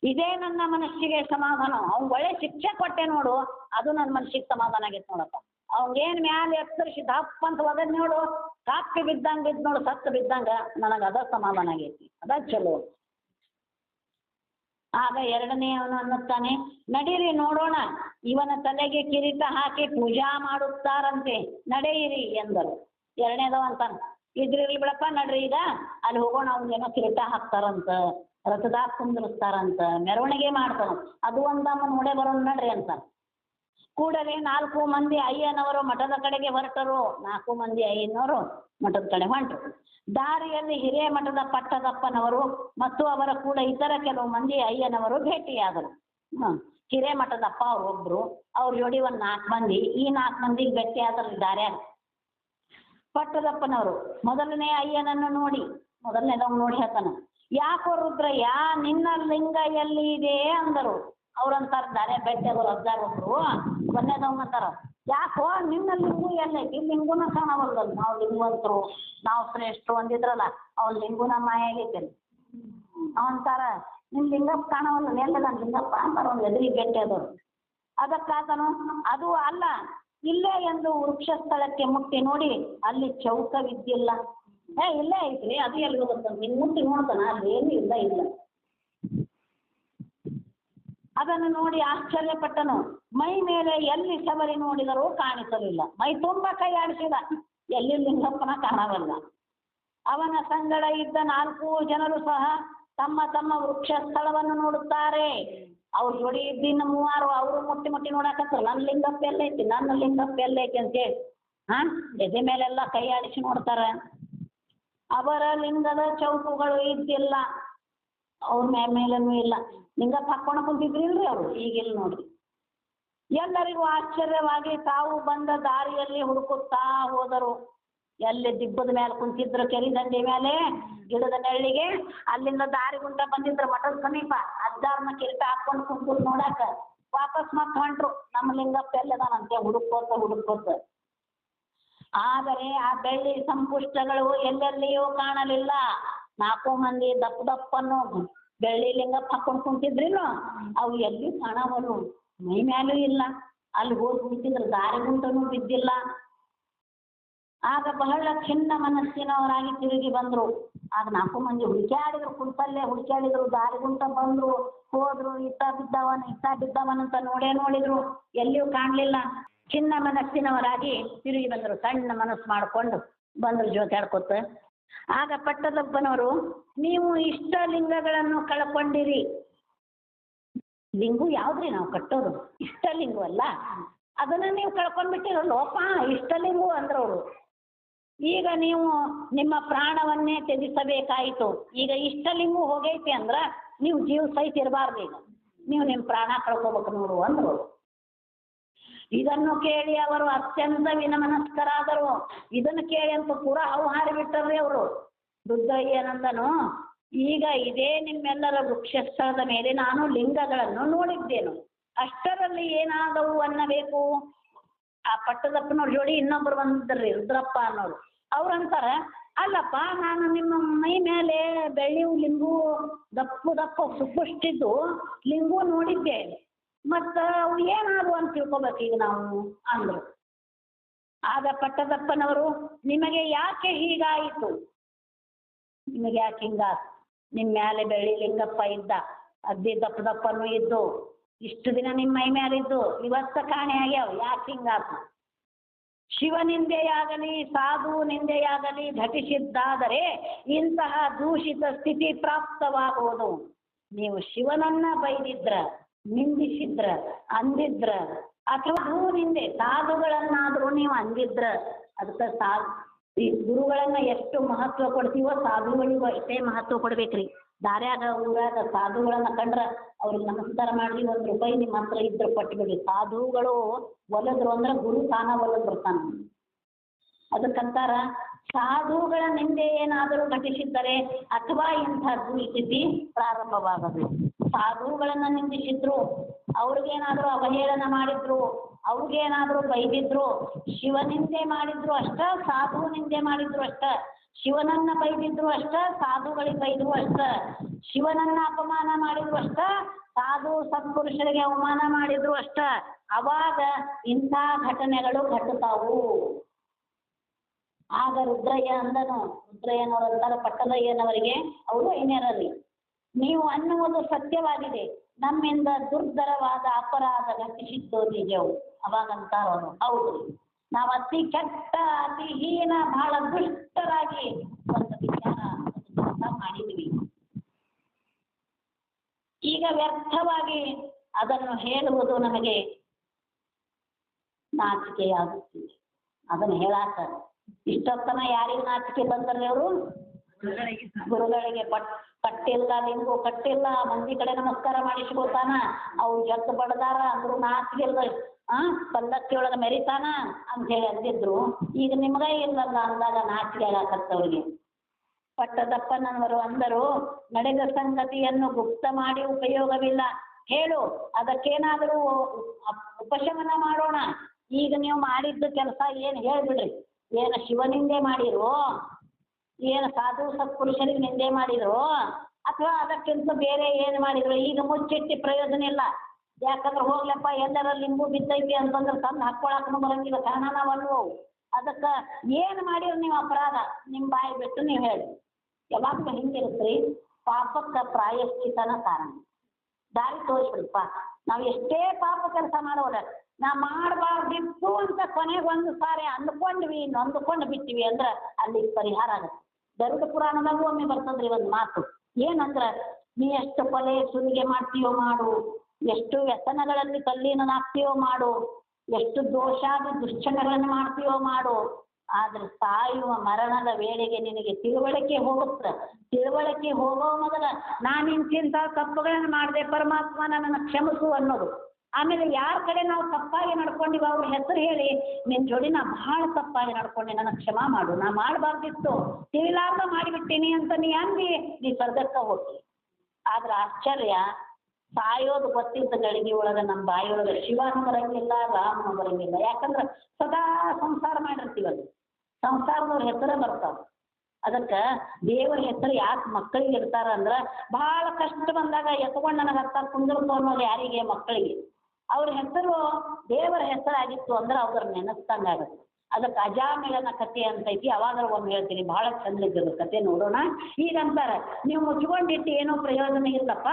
A: ಇದೇ ನನ್ನ ಮನಸ್ಸಿಗೆ ಸಮಾಧಾನ. ಅವ್ನ್ ಒಳ್ಳೆ ಶಿಕ್ಷೆ ಕೊಟ್ಟೆ ನೋಡು, ಅದು ನನ್ನ ಮನಸ್ಸಿಗೆ ಸಮಾಧಾನ ಆಗೈತೆ ನೋಡಪ್ಪ. ಅವ್ನ್ ಮ್ಯಾಲೆ ಎತ್ತರಿಸಿ ದಪ್ಪ ಅಂತ ಒಗದ್ ನೋಡು ಕಾಪಿ ಬಿದ್ದಂಗೆ ಬಿದ್ದು ನೋಡು ಸತ್ತು ಬಿದ್ದಂಗ ನನಗೆ ಅದ ಸಮಾಧಾನ ಆಗೈತಿ. ಅದ ಚಲೋ. ಆಗ ಎರಡನೇ ಅವನು ಅನ್ನುತ್ತಾನೆ, ನಡೀರಿ ನೋಡೋಣ. ಇವನ ತಲೆಗೆ ಕಿರೀಟ ಹಾಕಿ ಪೂಜಾ ಮಾಡುತ್ತಾರಂತೆ, ನಡೆಯಿರಿ ಎಂದರು. ಎರಡನೇದವ ಅಂತ ಇದ್ರಿರ್ಲಿ ಬಿಡಪ್ಪ, ನಡ್ರಿ ಈಗ, ಅಲ್ಲಿ ಹೋಗೋಣ ಅವ್ನಿಗೇನೋ ಕಿರೀಟ ಹಾಕ್ತಾರಂತ, ರಥದಾಗ ಕುಂದ್ರಸ್ತಾರಂತ, ಮೆರವಣಿಗೆ ಮಾಡ್ತಾರ ಅದು ಒಂದಮ್ಮ ನೋಡೇ ಬರೋಣ ನಡ್ರಿ ಅಂತ ಕೂಡಲೇ ನಾಲ್ಕು ಮಂದಿ ಅಯ್ಯನವರು ಮಠದ ಕಡೆಗೆ ಹೊರಟರು. ನಾಲ್ಕು ಮಂದಿ ಅಯ್ಯನವರು ಮಠದ ಕಡೆ ಹೊಂಟರು. ದಾರಿಯಲ್ಲಿ ಹಿರೇಮಠದ ಪಟ್ಟದಪ್ಪನವರು ಮತ್ತು ಅವರ ಕೂಡ ಇತರ ಕೆಲವು ಮಂದಿ ಅಯ್ಯನವರು ಭೇಟಿಯಾದರು. ಹ್ಮ್ ಹಿರೇಮಠದಪ್ಪ ಅವ್ರು ಒಬ್ರು, ಅವ್ರ ಜೋಡಿ ಒಂದು ನಾಲ್ಕು ಮಂದಿ, ಈ ನಾಲ್ಕು ಮಂದಿಗೆ ಭೇಟಿಯಾದ್ರು ದಾರ್ಯಾಗ ಪಟ್ಟದಪ್ಪನವರು, ಮೊದಲನೇ ಅಯ್ಯನನ್ನು ನೋಡಿ ಮೊದಲನೇದವ್ ನೋಡಿ ಹೇಳ್ತಾನ. ಯಾಕೋ ರುದ್ರಯ್ಯ, ನಿನ್ನ ಲಿಂಗ ಎಲ್ಲಿ ಇದೆ ಅಂದರು. ಅವ್ರಂತಾರ ದಾರೆ ಒಬ್ರು ಅಜ್ಜಾರೊಬ್ರು ಅಂತಾರೆ. ಯಾಕೋ ನಿನ್ನ ಲಿಂಗು ಎಲ್ಲೈತಿ ಲಿಂಗುನ ಕಾಣವಲ್ದಲ್ಲ ನಾವು ಲಿಂಗವಂತರು, ನಾವು ಶ್ರೇಷ್ಠರು ಅಂದಿದ್ರಲ್ಲ, ಅವ್ನ ಲಿಂಗುನ ಮಾಯ ಅವಂತಾರ ನಿನ್ ಲಿಂಗಪ್ಪ ಕಾಣವಲ್ಲ ನೆಲ್ಲ ನನ್ನ ಲಿಂಗಪ್ಪ ಅಂತಾರ ಒಂದು ಎದುರಿ ಅದು. ಅದಕ್ಕಾತನು, ಅದು ಅಲ್ಲ, ಇಲ್ಲೇ ಎಂದು ವೃಕ್ಷ ಸ್ಥಳಕ್ಕೆ ಮುಟ್ಟಿ ನೋಡಿ, ಅಲ್ಲಿ ಚೌಕವಿದ್ದಿಲ್ಲ. ಏ, ಇಲ್ಲೇ ಐತ್ರಿ, ಅದು ಎಲ್ಲಿ ಹೋಗುತ್ತ? ನಿನ್ ಮುಟ್ಟಿ ನೋಡ್ತಾನ, ಅಲ್ಲಿ ಏನು ಇಲ್ಲ ಇಲ್ಲ. ಅದನ್ನು ನೋಡಿ ಆಶ್ಚರ್ಯಪಟ್ಟನು. ಮೈ ಮೇಲೆ ಎಲ್ಲಿ ಸವರಿ ನೋಡಿದರೂ ಕಾಣಿಸಲಿಲ್ಲ. ಮೈ ತುಂಬ ಕೈ ಆಡಿಸಿದ. ಎಲ್ಲಿ ಲಿಂಗಪ್ಪನ ಕಾಣವಲ್ಲ. ಅವನ ಸಂಗಡ ಇದ್ದ ನಾಲ್ಕು ಜನರು ಸಹ ತಮ್ಮ ತಮ್ಮ ವೃಕ್ಷ ಸ್ಥಳವನ್ನು ನೋಡುತ್ತಾರೆ. ಅವ್ರ ಜೋಡಿ ಇದ್ದಿನ ಮೂವಾರು ಅವರು ಮುಟ್ಟಿ ಮುಟ್ಟಿ ನೋಡಕತ್ತಾರ ನನ್ನ ಲಿಂಗಪ್ಪ ಎಲ್ಲೈತಿ ನನ್ನ ಲಿಂಗಪ್ಪ ಎಲ್ಲೈತಿ ಅಂತೇಳಿ ಹಾ? ಎದೆ ಮೇಲೆಲ್ಲ ಕೈ ಆಡಿಸಿ ನೋಡ್ತಾರ. ಅವರ ಲಿಂಗದ ಚೌಕುಗಳು ಇದ್ದಿಲ್ಲ. ಅವ್ರ ಮೇ ಮೇಲೂ ಇಲ್ಲ. ಲಿಂಗಪ್ಪ ಹಾಕೊಂಡು ಕುಂತಿದ್ರಿಲ್ರಿ ಅವರು? ಈಗಿಲ್ಲ ನೋಡ್ರಿ. ಎಲ್ಲರಿಗೂ ಆಶ್ಚರ್ಯವಾಗಿ ತಾವು ಬಂದ ದಾರಿಯಲ್ಲಿ ಹುಡುಕುತ್ತಾ ಹೋದರು. ಎಲ್ಲಿ ದಿಬ್ಬದ ಮ್ಯಾಲೆ ಕುಂತಿದ್ರು ಕೆರೆ ದಂಡೆ ಮ್ಯಾಲೆ, ಗಿಡದ ನೆರಳಿಗೆ, ಅಲ್ಲಿಂದ ದಾರಿ ಗುಂಟ ಬಂದಿದ್ರು ಮಠದ ಸಮೀಪ ಅಜ್ಜಾರನ್ನ ಕಿರೀಟ ಹಾಕ್ಕೊಂಡು ಕುಂತು ನೋಡಾಕ. ವಾಪಸ್ ಮತ್ತೆ ಹೊಂಟ್ರು. ನಮ್ಮ ಲಿಂಗಪ್ಪ ಎಲ್ಲದಾನಂತೆ ಹುಡುಕೋತ ಹುಡುಕೋತ ಆದರೆ ಆ ಬೆಳ್ಳಿ ಸಂಪುಷ್ಟಗಳು ಎಲ್ಲೆಲ್ಲಿಯೂ ಕಾಣಲಿಲ್ಲ. ನಾಲ್ಕು ಮಂದಿ ದಪ್ಪ ದಪ್ಪನ್ನು ಬೆಳ್ಳಿ ಲಿಂಗಪ್ಪ ಹಾಕೊಂಡು ಕುಂತಿದ್ರಿಲ್ಲ. ಅವು ಎಲ್ಲಿ ಕಾಣವನು ಮೈ ಮ್ಯಾಲೂ ಇಲ್ಲ. ಅಲ್ಲಿ ಹೋಗಿ ಕುಂತಿದ್ರು ದಾರಿ ಗುಂಟನೂ ಬಿದ್ದಿಲ್ಲ. ಆಗ ಬಹಳ ಖಿನ್ನ ಮನಸ್ಸಿನವರಾಗಿ ತಿರುಗಿ ಬಂದರು. ಆಗ ನಾಲ್ಕು ಮಂದಿ ಹುಡುಕ್ಯಾಡಿದ್ರು, ಕುಂತಲ್ಲೇ ಹುಡುಕ್ಯಾಡಿದ್ರು, ದಾರಿ ಗುಂಟ ಬಂದ್ರು. ಹೋದ್ರು, ಇತ್ತ ಬಿದ್ದವನ ಇತ್ತ ಬಿದ್ದವನ ಅಂತ ನೋಡೇ ನೋಡಿದ್ರು. ಎಲ್ಲಿಯೂ ಕಾಣಲಿಲ್ಲ. ಖಿನ್ನ ಮನಸ್ಸಿನವರಾಗಿ ತಿರುಗಿ ಬಂದರು. ಸಣ್ಣ ಮನಸ್ಸು ಮಾಡಿಕೊಂಡು ಬಂದರು ಜೋತಾಡ್ಕೊತ ಆಗ ಪಟ್ಟದಪ್ಪನವರು, ನೀವು ಇಷ್ಟ ಲಿಂಗಗಳನ್ನು ಕಳ್ಕೊಂಡಿರಿ. ಲಿಂಗು ಯಾವ್ದ್ರಿ ನಾವು ಕಟ್ಟೋದು? ಇಷ್ಟಲಿಂಗು ಅಲ್ಲ. ಅದನ್ನ ನೀವು ಕಳ್ಕೊಂಡ್ಬಿಟ್ಟಿರಲ್ಲೋಪ ಇಷ್ಟಲಿಂಗು ಅಂದ್ರವ್ರು. ಈಗ ನೀವು ನಿಮ್ಮ ಪ್ರಾಣವನ್ನೇ ತ್ಯಜಿಸಬೇಕಾಯಿತು. ಈಗ ಇಷ್ಟಲಿಂಗು ಹೋಗೈತಿ ಅಂದ್ರ ನೀವು ಜೀವ ಸಹಿತ ಇರಬಾರ್ದು ಈಗ. ನೀವು ನಿಮ್ಮ ಪ್ರಾಣ ಕಳ್ಕೊಬೇಕು ನೋಡು ಅಂದ್ರು. ಇದನ್ನು ಕೇಳಿ ಅವರು ಅತ್ಯಂತ ವಿನಮನಸ್ಕರಾದರು. ಇದನ್ನು ಕೇಳಿ ಅಂತ ಪೂರ ಅವು ಹಾರಿಬಿಟ್ಟರ್ರಿ ಅವರು. ರುದ್ರಯ್ಯನಂದನು ಈಗ ಇದೇ ನಿಮ್ಮೆಲ್ಲರ ವೃಕ್ಷಸ್ಥಳದ ಮೇಲೆ ನಾನು ಲಿಂಗಗಳನ್ನು ನೋಡಿದ್ದೇನು. ಅಷ್ಟರಲ್ಲಿ ಏನಾದವು ಅನ್ನಬೇಕು? ಆ ಪಟ್ಟದಪ್ಪನವ್ರ ಜೋಡಿ ಇನ್ನೊಬ್ರು ಬಂದಿದ್ರಿ ರುದ್ರಪ್ಪ ಅನ್ನೋರು. ಅವ್ರಂತಾರ ಅಲ್ಲಪ್ಪ, ನಾನು ನಿಮ್ಮ ಮೈ ಮೇಲೆ ಬೆಳ್ಳಿ ಲಿಂಬು ದಪ್ಪ ದಪ್ಪ ಸುಪ್ಪಷ್ಟಿದ್ದು ಲಿಂಬು ನೋಡಿದ್ದೆ. ಮತ್ತು ಅವು ಏನಾದವು ಅಂತ ತಿಳ್ಕೊಬೇಕು ಈಗ ನಾವು? ಅಂದರು. ಆಗ ಪಟ್ಟದಪ್ಪನವರು, ನಿಮಗೆ ಯಾಕೆ ಹೀಗಾಯಿತು? ನಿಮಗೆ ಯಾಕೆ ಹಿಂಗಾತು ನಿಮ್ಮ ಮೇಲೆ ಬೆಳ್ಳಿ ಲಿಂಗಪ್ಪ ಇದ್ದ. ಅದ್ದಿ ದಪ್ಪ ದಪ್ಪನೂ ಇದ್ದು ಇಷ್ಟು ದಿನ ನಿಮ್ಮ ಮೈ ಮೇಲೆ ಇದ್ದು ಇವತ್ತ ಕಾಣೆ ಆಗ್ಯಾವ, ಯಾಕೆ ಹಿಂಗಾತು? ಶಿವನಿಂದೆಯಾಗಲಿ ಸಾಧು ನಿಂದೆಯಾಗಲಿ ಘಟಿಸಿದ್ದಾದರೆ ಇಂತಹ ದೂಷಿತ ಸ್ಥಿತಿ ಪ್ರಾಪ್ತವಾಗುವುದು. ನೀವು ಶಿವನನ್ನ ಬೈದಿದ್ರ, ನಿಂದಿಸಿದ್ರ, ಅಂದಿದ್ರ, ಅಥವಾ ಹೂ ನಿಂದೆ ಸಾಧುಗಳನ್ನಾದರೂ ನೀವು ಅಂದಿದ್ರ ಅದಕ್ಕೆ ಸಾ ಗುರುಗಳನ್ನ ಎಷ್ಟು ಮಹತ್ವ ಕೊಡ್ತೀವೋ ಸಾಧುಗಳಿಗೂ ಅಷ್ಟೇ ಮಹತ್ವ ಕೊಡ್ಬೇಕ್ರಿ. ದಾರ್ಯಾಗ ಊರಾಗ ಸಾಧುಗಳನ್ನ ಕಂಡ್ರ ಅವ್ರಿಗೆ ನಮಸ್ಕಾರ ಮಾಡಿ ಒಂದು ರೂಪಾಯಿ ನಿಮ್ಮ ಹತ್ರ ಇದ್ರೆ ಕೊಟ್ಬಿಡಿ ಸಾಧುಗಳು ಒಲದ್ರು ಅಂದ್ರೆ ಗುರು ತಾನ ಒಲದ್ ಬರ್ತಾನ ಅದಕ್ಕಂತಾರ ಸಾಧುಗಳ ನಿಂದೆ ಏನಾದರೂ ಘಟಿಸಿದ್ದರೆ ಅಥವಾ ಇಂಥ ಸ್ಥಿತಿ ಪ್ರಾರಂಭವಾಗದು. ಸಾಧುಗಳನ್ನ ನಿಂದಿಸಿದ್ರು, ಅವ್ರಿಗೇನಾದರೂ ಅವಹೇಳನ ಮಾಡಿದ್ರು, ಅವ್ರಿಗೇನಾದರೂ ಬೈದಿದ್ರು, ಶಿವನಿಂದೆ ಮಾಡಿದ್ರು ಅಷ್ಟ ಸಾಧು ನಿಂದೆ ಮಾಡಿದ್ರು ಅಷ್ಟ, ಶಿವನನ್ನ ಬೈದಿದ್ರು ಅಷ್ಟ, ಸಾಧುಗಳಿಗೆ ಬೈದ್ರು ಅಷ್ಟ, ಶಿವನನ್ನ ಅಪಮಾನ ಮಾಡಿದ್ರು ಅಷ್ಟ, ಸಾಧು ಸತ್ಪುರುಷರಿಗೆ ಅವಮಾನ ಮಾಡಿದ್ರು ಅಷ್ಟ, ಅವಾಗ ಇಂಥ ಘಟನೆಗಳು ಘಟುತ್ತಾವು ಆಗ ರುದ್ರಯ್ಯ ಅಂದನು, ರುದ್ರಯ್ಯನವರು ಅಂತಾರೆ ಪಟ್ಟದಯ್ಯನವರಿಗೆ ಅವರು ಏನೇರಲಿ ನೀವು ಅನ್ನುವುದು ಸತ್ಯವಾಗಿದೆ. ನಮ್ಮಿಂದ ದುರ್ದರವಾದ ಅಪರಾಧ ಘಟಿಸಿದ್ದು ನಿಜವು. ಅವಾಗಂತಾರ ಅವರು ಹೌದು. ನಾವು ಅತಿ ಕೆಟ್ಟ, ಅತಿ ಹೀನ, ಬಹಳ ದುಷ್ಟರಾಗಿ ಒಂದು ವಿಚಾರ ಮಾಡಿದ್ವಿ ಈಗ ವ್ಯರ್ಥವಾಗಿ ಅದನ್ನು ಹೇಳುವುದು ನಮಗೆ ನಾಚಿಕೆಯಾಗುತ್ತಿದೆ. ಅದನ್ನು ಹೇಳಾಕ ಇಷ್ಟೊತ್ತನ ಯಾರಿಗೆ ನಾಚಿಕೆ ಬಂದ್ರಿ ಅವರು? ಗುರುಗಳಿಗೆ. ಪಟ್ ಕಟ್ಟಿಲ್ಲ ಲಿಂಗು ಕಟ್ಟಿಲ್ಲ ಮಂದಿ ಕಡೆ ನಮಸ್ಕಾರ ಮಾಡಿಸ್ಕೊತಾನ ಅವ್ರು ಜಗ್ ಬಡದಾರ ಅಂದ್ರು ನಾಚಿಗೆಲ್ಲ ಆ ಪಲ್ಲಕ್ಕಿ ಒಳಗೆ ಮೆರಿತಾನ ಅಂತ ಹೇಳಿ ಅಂದಿದ್ರು. ಈಗ ನಿಮ್ಗ ಇಲ್ಲಲ್ಲ ಅಂದಾಗ ನಾಚಿಕೆ ಆಗತ್ತವ್ರಿಗೆ ಪಟ್ಟದಪ್ಪನವರು ಅಂದರು ನಡೆದ ಸಂಗತಿಯನ್ನು ಗುಪ್ತ ಮಾಡಿ ಉಪಯೋಗವಿಲ್ಲ. ಹೇಳು ಅದಕ್ಕೇನಾದರೂ ಉಪಶಮನ ಮಾಡೋಣ. ಈಗ ನೀವು ಮಾಡಿದ್ದ ಕೆಲಸ ಏನು ಹೇಳ್ಬಿಡ್ರಿ. ಏನು ಶಿವನಿಂದೆ ಮಾಡಿರೋ ಏನು ಸಾಧು ಸತ್ಪುರುಷರಿಗೆ ನಿಂದೆ ಮಾಡಿದ್ರು, ಅಥವಾ ಅದಕ್ಕಿಂತ ಬೇರೆ ಏನು ಮಾಡಿದ್ರು, ಈಗ ಮುಚ್ಚಿಟ್ಟು ಪ್ರಯೋಜನ ಇಲ್ಲ. ಯಾಕಂದ್ರೆ ಹೋಗ್ಲಪ್ಪ ಎಲ್ಲರ ಲಿಂಬು ಬಿದ್ದೈತಿ ಅಂತಂದ್ರೆ ತಂದು ಹಾಕ್ಕೊಳಕ್ಕೂ ಬರಂಗಿಲ್ಲ ಕಾರಣವಲ್ವು ಅದಕ್ಕೆ ಏನು ಮಾಡಿರಿ ನೀವು ಅಪರಾಧ? ನಿಮ್ಮ ಬಾಯಿ ಬಿಟ್ಟು ನೀವು ಹೇಳಿ. ಯಾವಾಗ ಹಿಂಗಿರುತ್ತೆ ರೀ ಪಾಪಕ್ಕೆ ಪ್ರಾಯಶ್ಚಿತನ ಕಾರಣ. ದಾರಿ ತೋರಿಸ್ಬಿಡಪ್ಪ ನಾವು ಎಷ್ಟೇ ಪಾಪ ಕೆಲಸ ಮಾಡೋಣ ನಾ ಮಾಡಬಾರ್ದಿತ್ತು ಅಂತ ಕೊನೆಗೆ ಒಂದು ಸಾರಿ ಅಂದ್ಕೊಂಡ್ವಿ, ನೊಂದ್ಕೊಂಡು ಬಿಟ್ಟಿವಿ ಅಂದ್ರೆ ಅಲ್ಲಿ ಪರಿಹಾರ ಆಗುತ್ತೆ. ಗರುಡ ಪುರಾಣದಾಗೂ ಒಮ್ಮೆ ಬರ್ತದ್ರಿ ಒಂದು ಮಾತು. ಏನಂದ್ರೆ, ನೀ ಎಷ್ಟು ಕೊಲೆ ಸುಲಿಗೆ ಮಾಡ್ತೀಯೋ ಮಾಡು, ಎಷ್ಟು ವ್ಯಸನಗಳಲ್ಲಿ ತಲ್ಲೀನನಾಗ್ತೀಯೋ ಮಾಡು, ಎಷ್ಟು ದೋಷಾದಿ ದುಶ್ಚಟಗಳನ್ನು ಮಾಡ್ತೀಯೋ ಮಾಡು ಆದ್ರೆ ಸಾಯುವ ಮರಣದ ವೇಳೆಗೆ ನಿನಗೆ ತಿಳುವಳಿಕೆ ಹೋಗುತ್ತೆ. ತಿಳುವಳಿಕೆ ಹೋಗೋ ಮೊದಲ ನಾನು ಇಂತಿಂಥ ತಪ್ಪುಗಳನ್ನು ಮಾಡಿದೆ, ಪರಮಾತ್ಮ ನನ್ನನ್ನು ಕ್ಷಮಿಸು ಅನ್ನೋದು. ಆಮೇಲೆ ಯಾರ ಕಡೆ ನಾವು ತಪ್ಪಾಗಿ ನಡ್ಕೊಂಡಿವ ಅವ್ರ ಹೆಸರು ಹೇಳಿ ನಿನ್ನ ಜೋಡಿ ನಾ ಬಹಳ ತಪ್ಪಾಗಿ ನಡ್ಕೊಂಡೆ, ನನ್ನ ಕ್ಷಮಾ ಮಾಡು. ನಾ ಮಾಡಬಾರ್ದಿತ್ತು. ತಿಳಿಲಾರ್ದ ಮಾಡಿಬಿಟ್ಟೀನಿ ಅಂತ ನೀ ಅಂದಿ, ನೀ ಸ್ವರ್ಗಕ್ಕೆ ಹೋಗಿ. ಆದ್ರೆ ಆಶ್ಚರ್ಯ, ಸಾಯೋದು ಗೊತ್ತಿದ್ದ ಗಳಿಗೆ ಒಳಗ ನಮ್ಮ ಬಾಯಿಯೊಳಗ ಶಿವನ ಬರಂಗಿಲ್ಲ ರಾಮನು ಬರಂಗಿಲ್ಲ ಯಾಕಂದ್ರೆ ಸದಾ ಸಂಸಾರ ಮಾಡಿರ್ತೀವಲ್ಲ. ಸಂಸಾರದವ್ರ ಹೆಸರೇ ಬರ್ತಾವ. ಅದಕ್ಕೆ ದೇವರ ಹೆಸರು ಯಾಕೆ ಮಕ್ಕಳಿಗೆ ಇರ್ತಾರ ಅಂದ್ರೆ ಭಾಳ ಕಷ್ಟ ಬಂದಾಗ ಎತ್ಕೊಂಡು ನನಗೆ ಹತ್ತ ಕುಂದಿರ್ತು ಅನ್ನೋದು ಯಾರಿಗೆ ಮಕ್ಕಳಿಗೆ. ಅವ್ರ ಹೆಸರು ದೇವರ ಹೆಸರಾಗಿತ್ತು ಅಂದ್ರೆ ಅವ್ರ ನೆನೆಸ್ದಂಗೆ ಆಗುತ್ತೆ. ಅದಕ್ಕೆ ಅಜಾಮಿಳನ ಕಥೆ ಅಂತೈತಿ ಅವಾಗ ಒಮ್ಮೆ ಹೇಳ್ತೀನಿ, ಭಾಳ ಚಂದ ಇದ್ದದು ಕತೆ ನೋಡೋಣ. ಈಗ ಅಂತಾರೆ, ನೀವು ಮುಚ್ಕೊಂಡಿಟ್ಟು ಏನೂ ಪ್ರಯೋಜನ ಇಲ್ಲಪ್ಪ,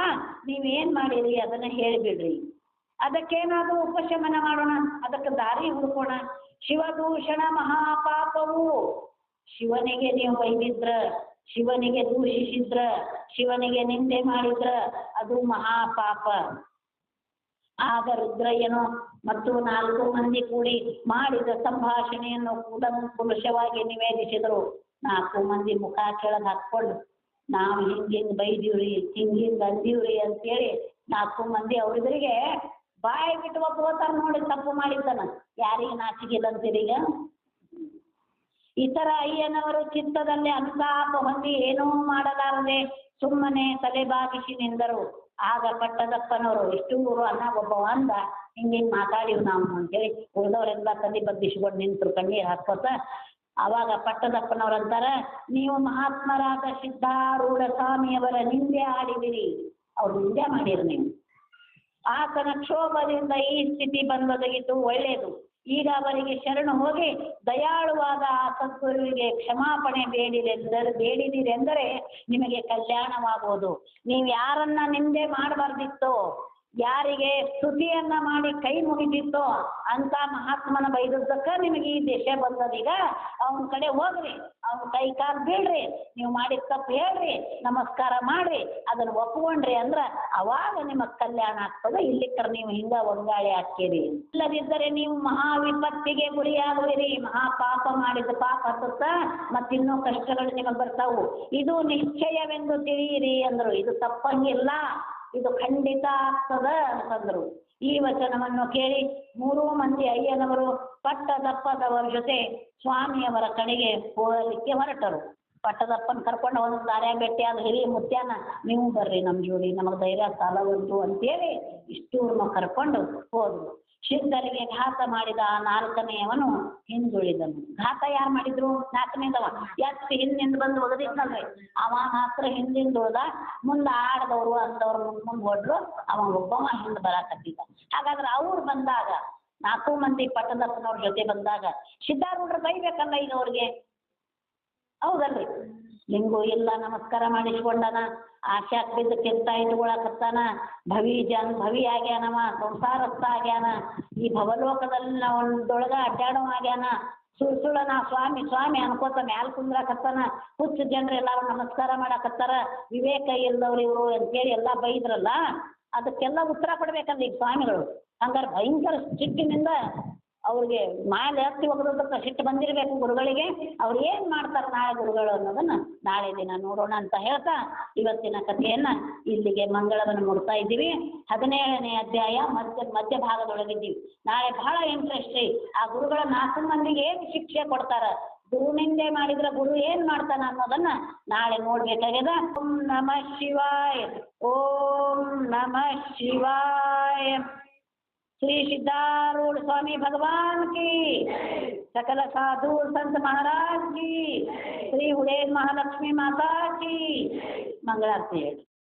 A: ನೀವೇನು ಮಾಡಿರಿ ಅದನ್ನ ಹೇಳಿಬಿಡ್ರಿ. ಅದಕ್ಕೇನಾದರೂ ಉಪಶಮನ ಮಾಡೋಣ, ಅದಕ್ಕೆ ದಾರಿ ಹುಡುಕೋಣ. ಶಿವದೂಷಣ ಮಹಾಪಾಪವು. ಶಿವನಿಗೆ ನೀವು ಬೈದಿದ್ರ, ಶಿವನಿಗೆ ದೂಷಿಸಿದ್ರ, ಶಿವನಿಗೆ ನಿಂದೆ ಮಾಡಿದ್ರ, ಅದು ಮಹಾಪಾಪ. ಆಗ ರುದ್ರಯ್ಯನು ಮತ್ತು ನಾಲ್ಕು ಮಂದಿ ಕೂಡಿ ಮಾಡಿದ ಸಂಭಾಷಣೆಯನ್ನು ಕೂಡ ಪುರುಷವಾಗಿ ನಿವೇದಿಸಿದರು. ನಾಲ್ಕು ಮಂದಿ ಮುಖ ಕೆಳಗೆ ಹಾಕ್ಕೊಂಡು, ನಾವು ಹಿಂಗಿಂಗ್ ಬೈದೀವ್ರಿ ಹಿಂಗಿಂಗ್ ಅಂದೀವ್ರಿ ಅಂತೇಳಿ ನಾಲ್ಕು ಮಂದಿ ಅವ್ರಿದ್ರಿಗೆ ಬಾಯಿ ಬಿಟ್ಟು ಒಪ್ಕೋತಾರ ನೋಡಿ, ತಪ್ಪು ಮಾಡಿದ್ದನ. ಯಾರಿಗೆ ನಾಚಿಗಿಲ್ಲ ಅಂತೀರಿ ಈಗ? ಇತರ ಅಯ್ಯನವರು ಚಿತ್ತದಲ್ಲಿ ಅನುತಾಪ ಹೊಂದಿ ಏನೂ ಮಾಡಲಾರದೆ ಸುಮ್ಮನೆ ತಲೆ ಬಾಗಿಸಿ ನಿಂದರು. ಆಗ ಪಟ್ಟದಪ್ಪನವರು, ಇಷ್ಟು ಊರು ಅನ್ನ ಒಬ್ಬ ಅಂದ ಹಿಂಗೆ ಮಾತಾಡಿವ್ ನಾವು? ಅಂತೇಳಿ ಉಳಿದವರೆಲ್ಲ ತಲೆ ಬಗ್ಗಿಸ್ಕೊಂಡು ನಿಂತರು, ಕಣ್ಣೀರು ಹಾಕೋತ ಅವಾಗ ಪಟ್ಟದಪ್ಪನವ್ರು ಅಂತಾರೆ, ನೀವು ಮಹಾತ್ಮರಾದ ಸಿದ್ಧಾರೂಢ ಸ್ವಾಮಿಯವರ ನಿಂದೆ ಆಡಿದಿರಿ. ಅವ್ರು ನಿಂದೆ ಮಾಡಿರಿ ನೀವು. ಆತನ ಕ್ಷೋಭದಿಂದ ಈ ಸ್ಥಿತಿ ಬಂದೊದಗಿದ್ದು ಒಳ್ಳೆಯದು. ಈಗ ಅವರಿಗೆ ಶರಣು ಹೋಗಿ ದಯಾಳುವಾದ ಆ ಸದ್ಗುರುವಿಗೆ ಕ್ಷಮಾಪಣೆ ಬೇಡಿರೆಂದರೆ, ಬೇಡಿದಿರೆಂದರೆ ನಿಮಗೆ ಕಲ್ಯಾಣವಾಗುವುದು. ನೀವು ಯಾರನ್ನ ನಿಂದೆ ಮಾಡಬಾರ್ದಿತ್ತೋ ಯಾರಿಗೆ ಸ್ತುತಿಯನ್ನ ಮಾಡಿ ಕೈ ಮುಗಿದಿತ್ತೋ ಅಂತ ಮಹಾತ್ಮನ ಬೈದದ್ದಕ್ಕೆ ನಿಮಗೆ ಈ ದೇಶ ಬಂದದೀಗ. ಅವನ ಕಡೆ ಹೋಗ್ರಿ, ಅವ್ನ ಕೈ ಕಾಲು ಬೀಳ್ರಿ, ನೀವು ಮಾಡಿದ ತಪ್ಪು ಹೇಳ್ರಿ, ನಮಸ್ಕಾರ ಮಾಡ್ರಿ, ಅದನ್ನ ಒಪ್ಕೊಂಡ್ರಿ ಅಂದ್ರ ಅವಾಗ ನಿಮಗೆ ಕಲ್ಯಾಣ ಆಗ್ತದೆ. ಇಲ್ಲಿಕ್ಕರ ನೀವು ಹಿಂಗ ಒಂಗಾಳಿ ಹಾಕಿರಿ ಇಲ್ಲದಿದ್ದರೆ ನೀವು ಮಹಾ ವಿಪತ್ತಿಗೆ ಗುರಿಯಾಗುವಿರಿ. ಮಹಾ ಪಾಪ ಮಾಡಿದ ಪಾಪ ಹತ್ತುತ್ತ ಮತ್ತಿನ್ನೂ ಕಷ್ಟಗಳು ನಿಮಗೆ ಬರ್ತಾವು. ಇದು ನಿಶ್ಚಯವೆಂದು ತಿಳಿಯಿರಿ ಅಂದ್ರು. ಇದು ತಪ್ಪಂಗಿಲ್ಲ. ಇದು ಖಂಡಿತ ಆಗ್ತದ ಅಂತಂದ್ರು ಈ ವಚನವನ್ನು ಕೇಳಿ ಮೂರೂ ಮಂದಿ ಅಯ್ಯನವರು ಪಟ್ಟದಪ್ಪದವರ ಜೊತೆ ಸ್ವಾಮಿಯವರ ಕಡೆಗೆ ಹೋಗಲಿಕ್ಕೆ ಹೊರಟರು. ಪಟ್ಟದಪ್ಪನ ಕರ್ಕೊಂಡು ಒಂದು ದಾರ್ಯಾಗ ಅದು ಹಿರಿಯ ಮುತ್ಯಾನ, ನೀವು ಬರ್ರಿ ನಮ್ಮ ಜೋಡಿ, ನಮಗೆ ಧೈರ್ಯ ಸಾಲ ಉಂಟು ಅಂತೇಳಿ ಇಷ್ಟೂರ್ನ ಕರ್ಕೊಂಡು ಹೋದ್ರು. ಸಿದ್ಧರಿಗೆ ಘಾತ ಮಾಡಿದ ನಾಲ್ಕನೆಯವನು ಹಿಂದುಳಿದನು. ಘಾತ ಯಾರು ಮಾಡಿದ್ರು? ನಾಲ್ಕನೇದವ. ಎತ್ತು ಹಿಂದಿಂದ ಬಂದು ಒಗದಿದ್ನಲ್ರಿ ಅವ ಮಾತ್ರ ಹಿಂದಿಂದ ಉಳ್ದ ಮುಂದೆ ಆಡ್ದವರು ಅಂದವ್ರು ಮುಂದೆ ಮುಂದೆ ಹೊಡ್ರು, ಅವ ಒಬ್ಬವ ಹಿಂದೆ ಬರಾಕತ್ತಿದ್ದ ಹಾಗಾದ್ರೆ ಅವ್ರು ಬಂದಾಗ, ನಾಲ್ಕು ಮಂದಿ ಪಟ್ಟದಪ್ಪನವ್ರ ಜೊತೆ ಬಂದಾಗ, ಸಿದ್ಧಾರೂಢರು ಬೈಬೇಕಲ್ಲ ಈಗ ಅವ್ರಿಗೆ? ಹೌದಲ್ರಿ? ಲಿಂಗು ಇಲ್ಲ ನಮಸ್ಕಾರ ಮಾಡಿಸ್ಕೊಂಡನ. ಆಶಾ ಬಿದ್ದು ಕೆತ್ತ ಇಟ್ಕೊಳಕತ್ತಾನ. ಭವಿ ಜನ್ ಭವಿ ಆಗ್ಯಾನವ, ಸಂಸಾರಸ್ಥ ಆಗ್ಯಾನ. ಈ ಭವಲೋಕದಲ್ಲಿ ಒಂದೊಳಗ ಅಡ್ಡಾಡೋ ಆಗ್ಯಾನ. ಸುಳ್ ಸುಳ್ಳ ನಾ ಸ್ವಾಮಿ ಸ್ವಾಮಿ ಅನ್ಕೋತ ಮ್ಯಾಲ್ ಕುಂದ್ರಾಕತ್ತಾನ. ಹುಚ್ಚ ಜನರು ಎಲ್ಲಾರು ನಮಸ್ಕಾರ ಮಾಡಕತ್ತಾರ. ವಿವೇಕ ಇಲ್ದವ್ರು ಇವರು ಅಂತೇಳಿ ಎಲ್ಲ ಬೈದ್ರಲ್ಲ, ಅದಕ್ಕೆಲ್ಲ ಉತ್ತರ ಕೊಡ್ಬೇಕಲ್ಲ ಈಗ ಸ್ವಾಮಿಗಳು. ಹಂಗಾರೆ ಭಯಂಕರ ಸಿಟ್ಟಿನಿಂದ ಅವ್ರಿಗೆ ಒಗದಕ್ಕೆ ಸಿಟ್ಟು ಬಂದಿರಬೇಕು ಗುರುಗಳಿಗೆ. ಅವ್ರು ಏನು ಮಾಡ್ತಾರೆ ನಾಳೆ ಗುರುಗಳು ಅನ್ನೋದನ್ನ ನಾಳೆ ದಿನ ನೋಡೋಣ ಅಂತ ಹೇಳ್ತಾ ಇವತ್ತಿನ ಕಥೆಯನ್ನ ಇಲ್ಲಿಗೆ ಮಂಗಳವನ್ನು ಮುಡ್ತಾ ಇದ್ದೀವಿ. ಹದಿನೇಳನೇ ಅಧ್ಯಾಯ ಮಧ್ಯ ಮಧ್ಯ ಭಾಗದೊಳಗಿದ್ದೀವಿ ನಾಳೆ ಬಹಳ ಇಂಟ್ರೆಸ್ಟ್ ರೀ. ಆ ಗುರುಗಳ ನಾಲ್ಕು ಮಂದಿಗೆ ಏನು ಶಿಕ್ಷೆ ಕೊಡ್ತಾರೆ? ಗುರು ನಿಂದೆ ಮಾಡಿದ್ರೆ ಗುರು ಏನು ಮಾಡ್ತಾನೆ ಅನ್ನೋದನ್ನ ನಾಳೆ ನೋಡ್ಬೇಕಾಗ್ಯದ. ಓಂ ನಮಃ ಶಿವಾಯ. ಓಂ ನಮಃ ಶಿವಾಯ. श्री सिद्धारूढ़ स्वामी भगवान की, सकल साधु संत महाराज की, श्री उड़ेल महालक्ष्मी माता की। मंगला है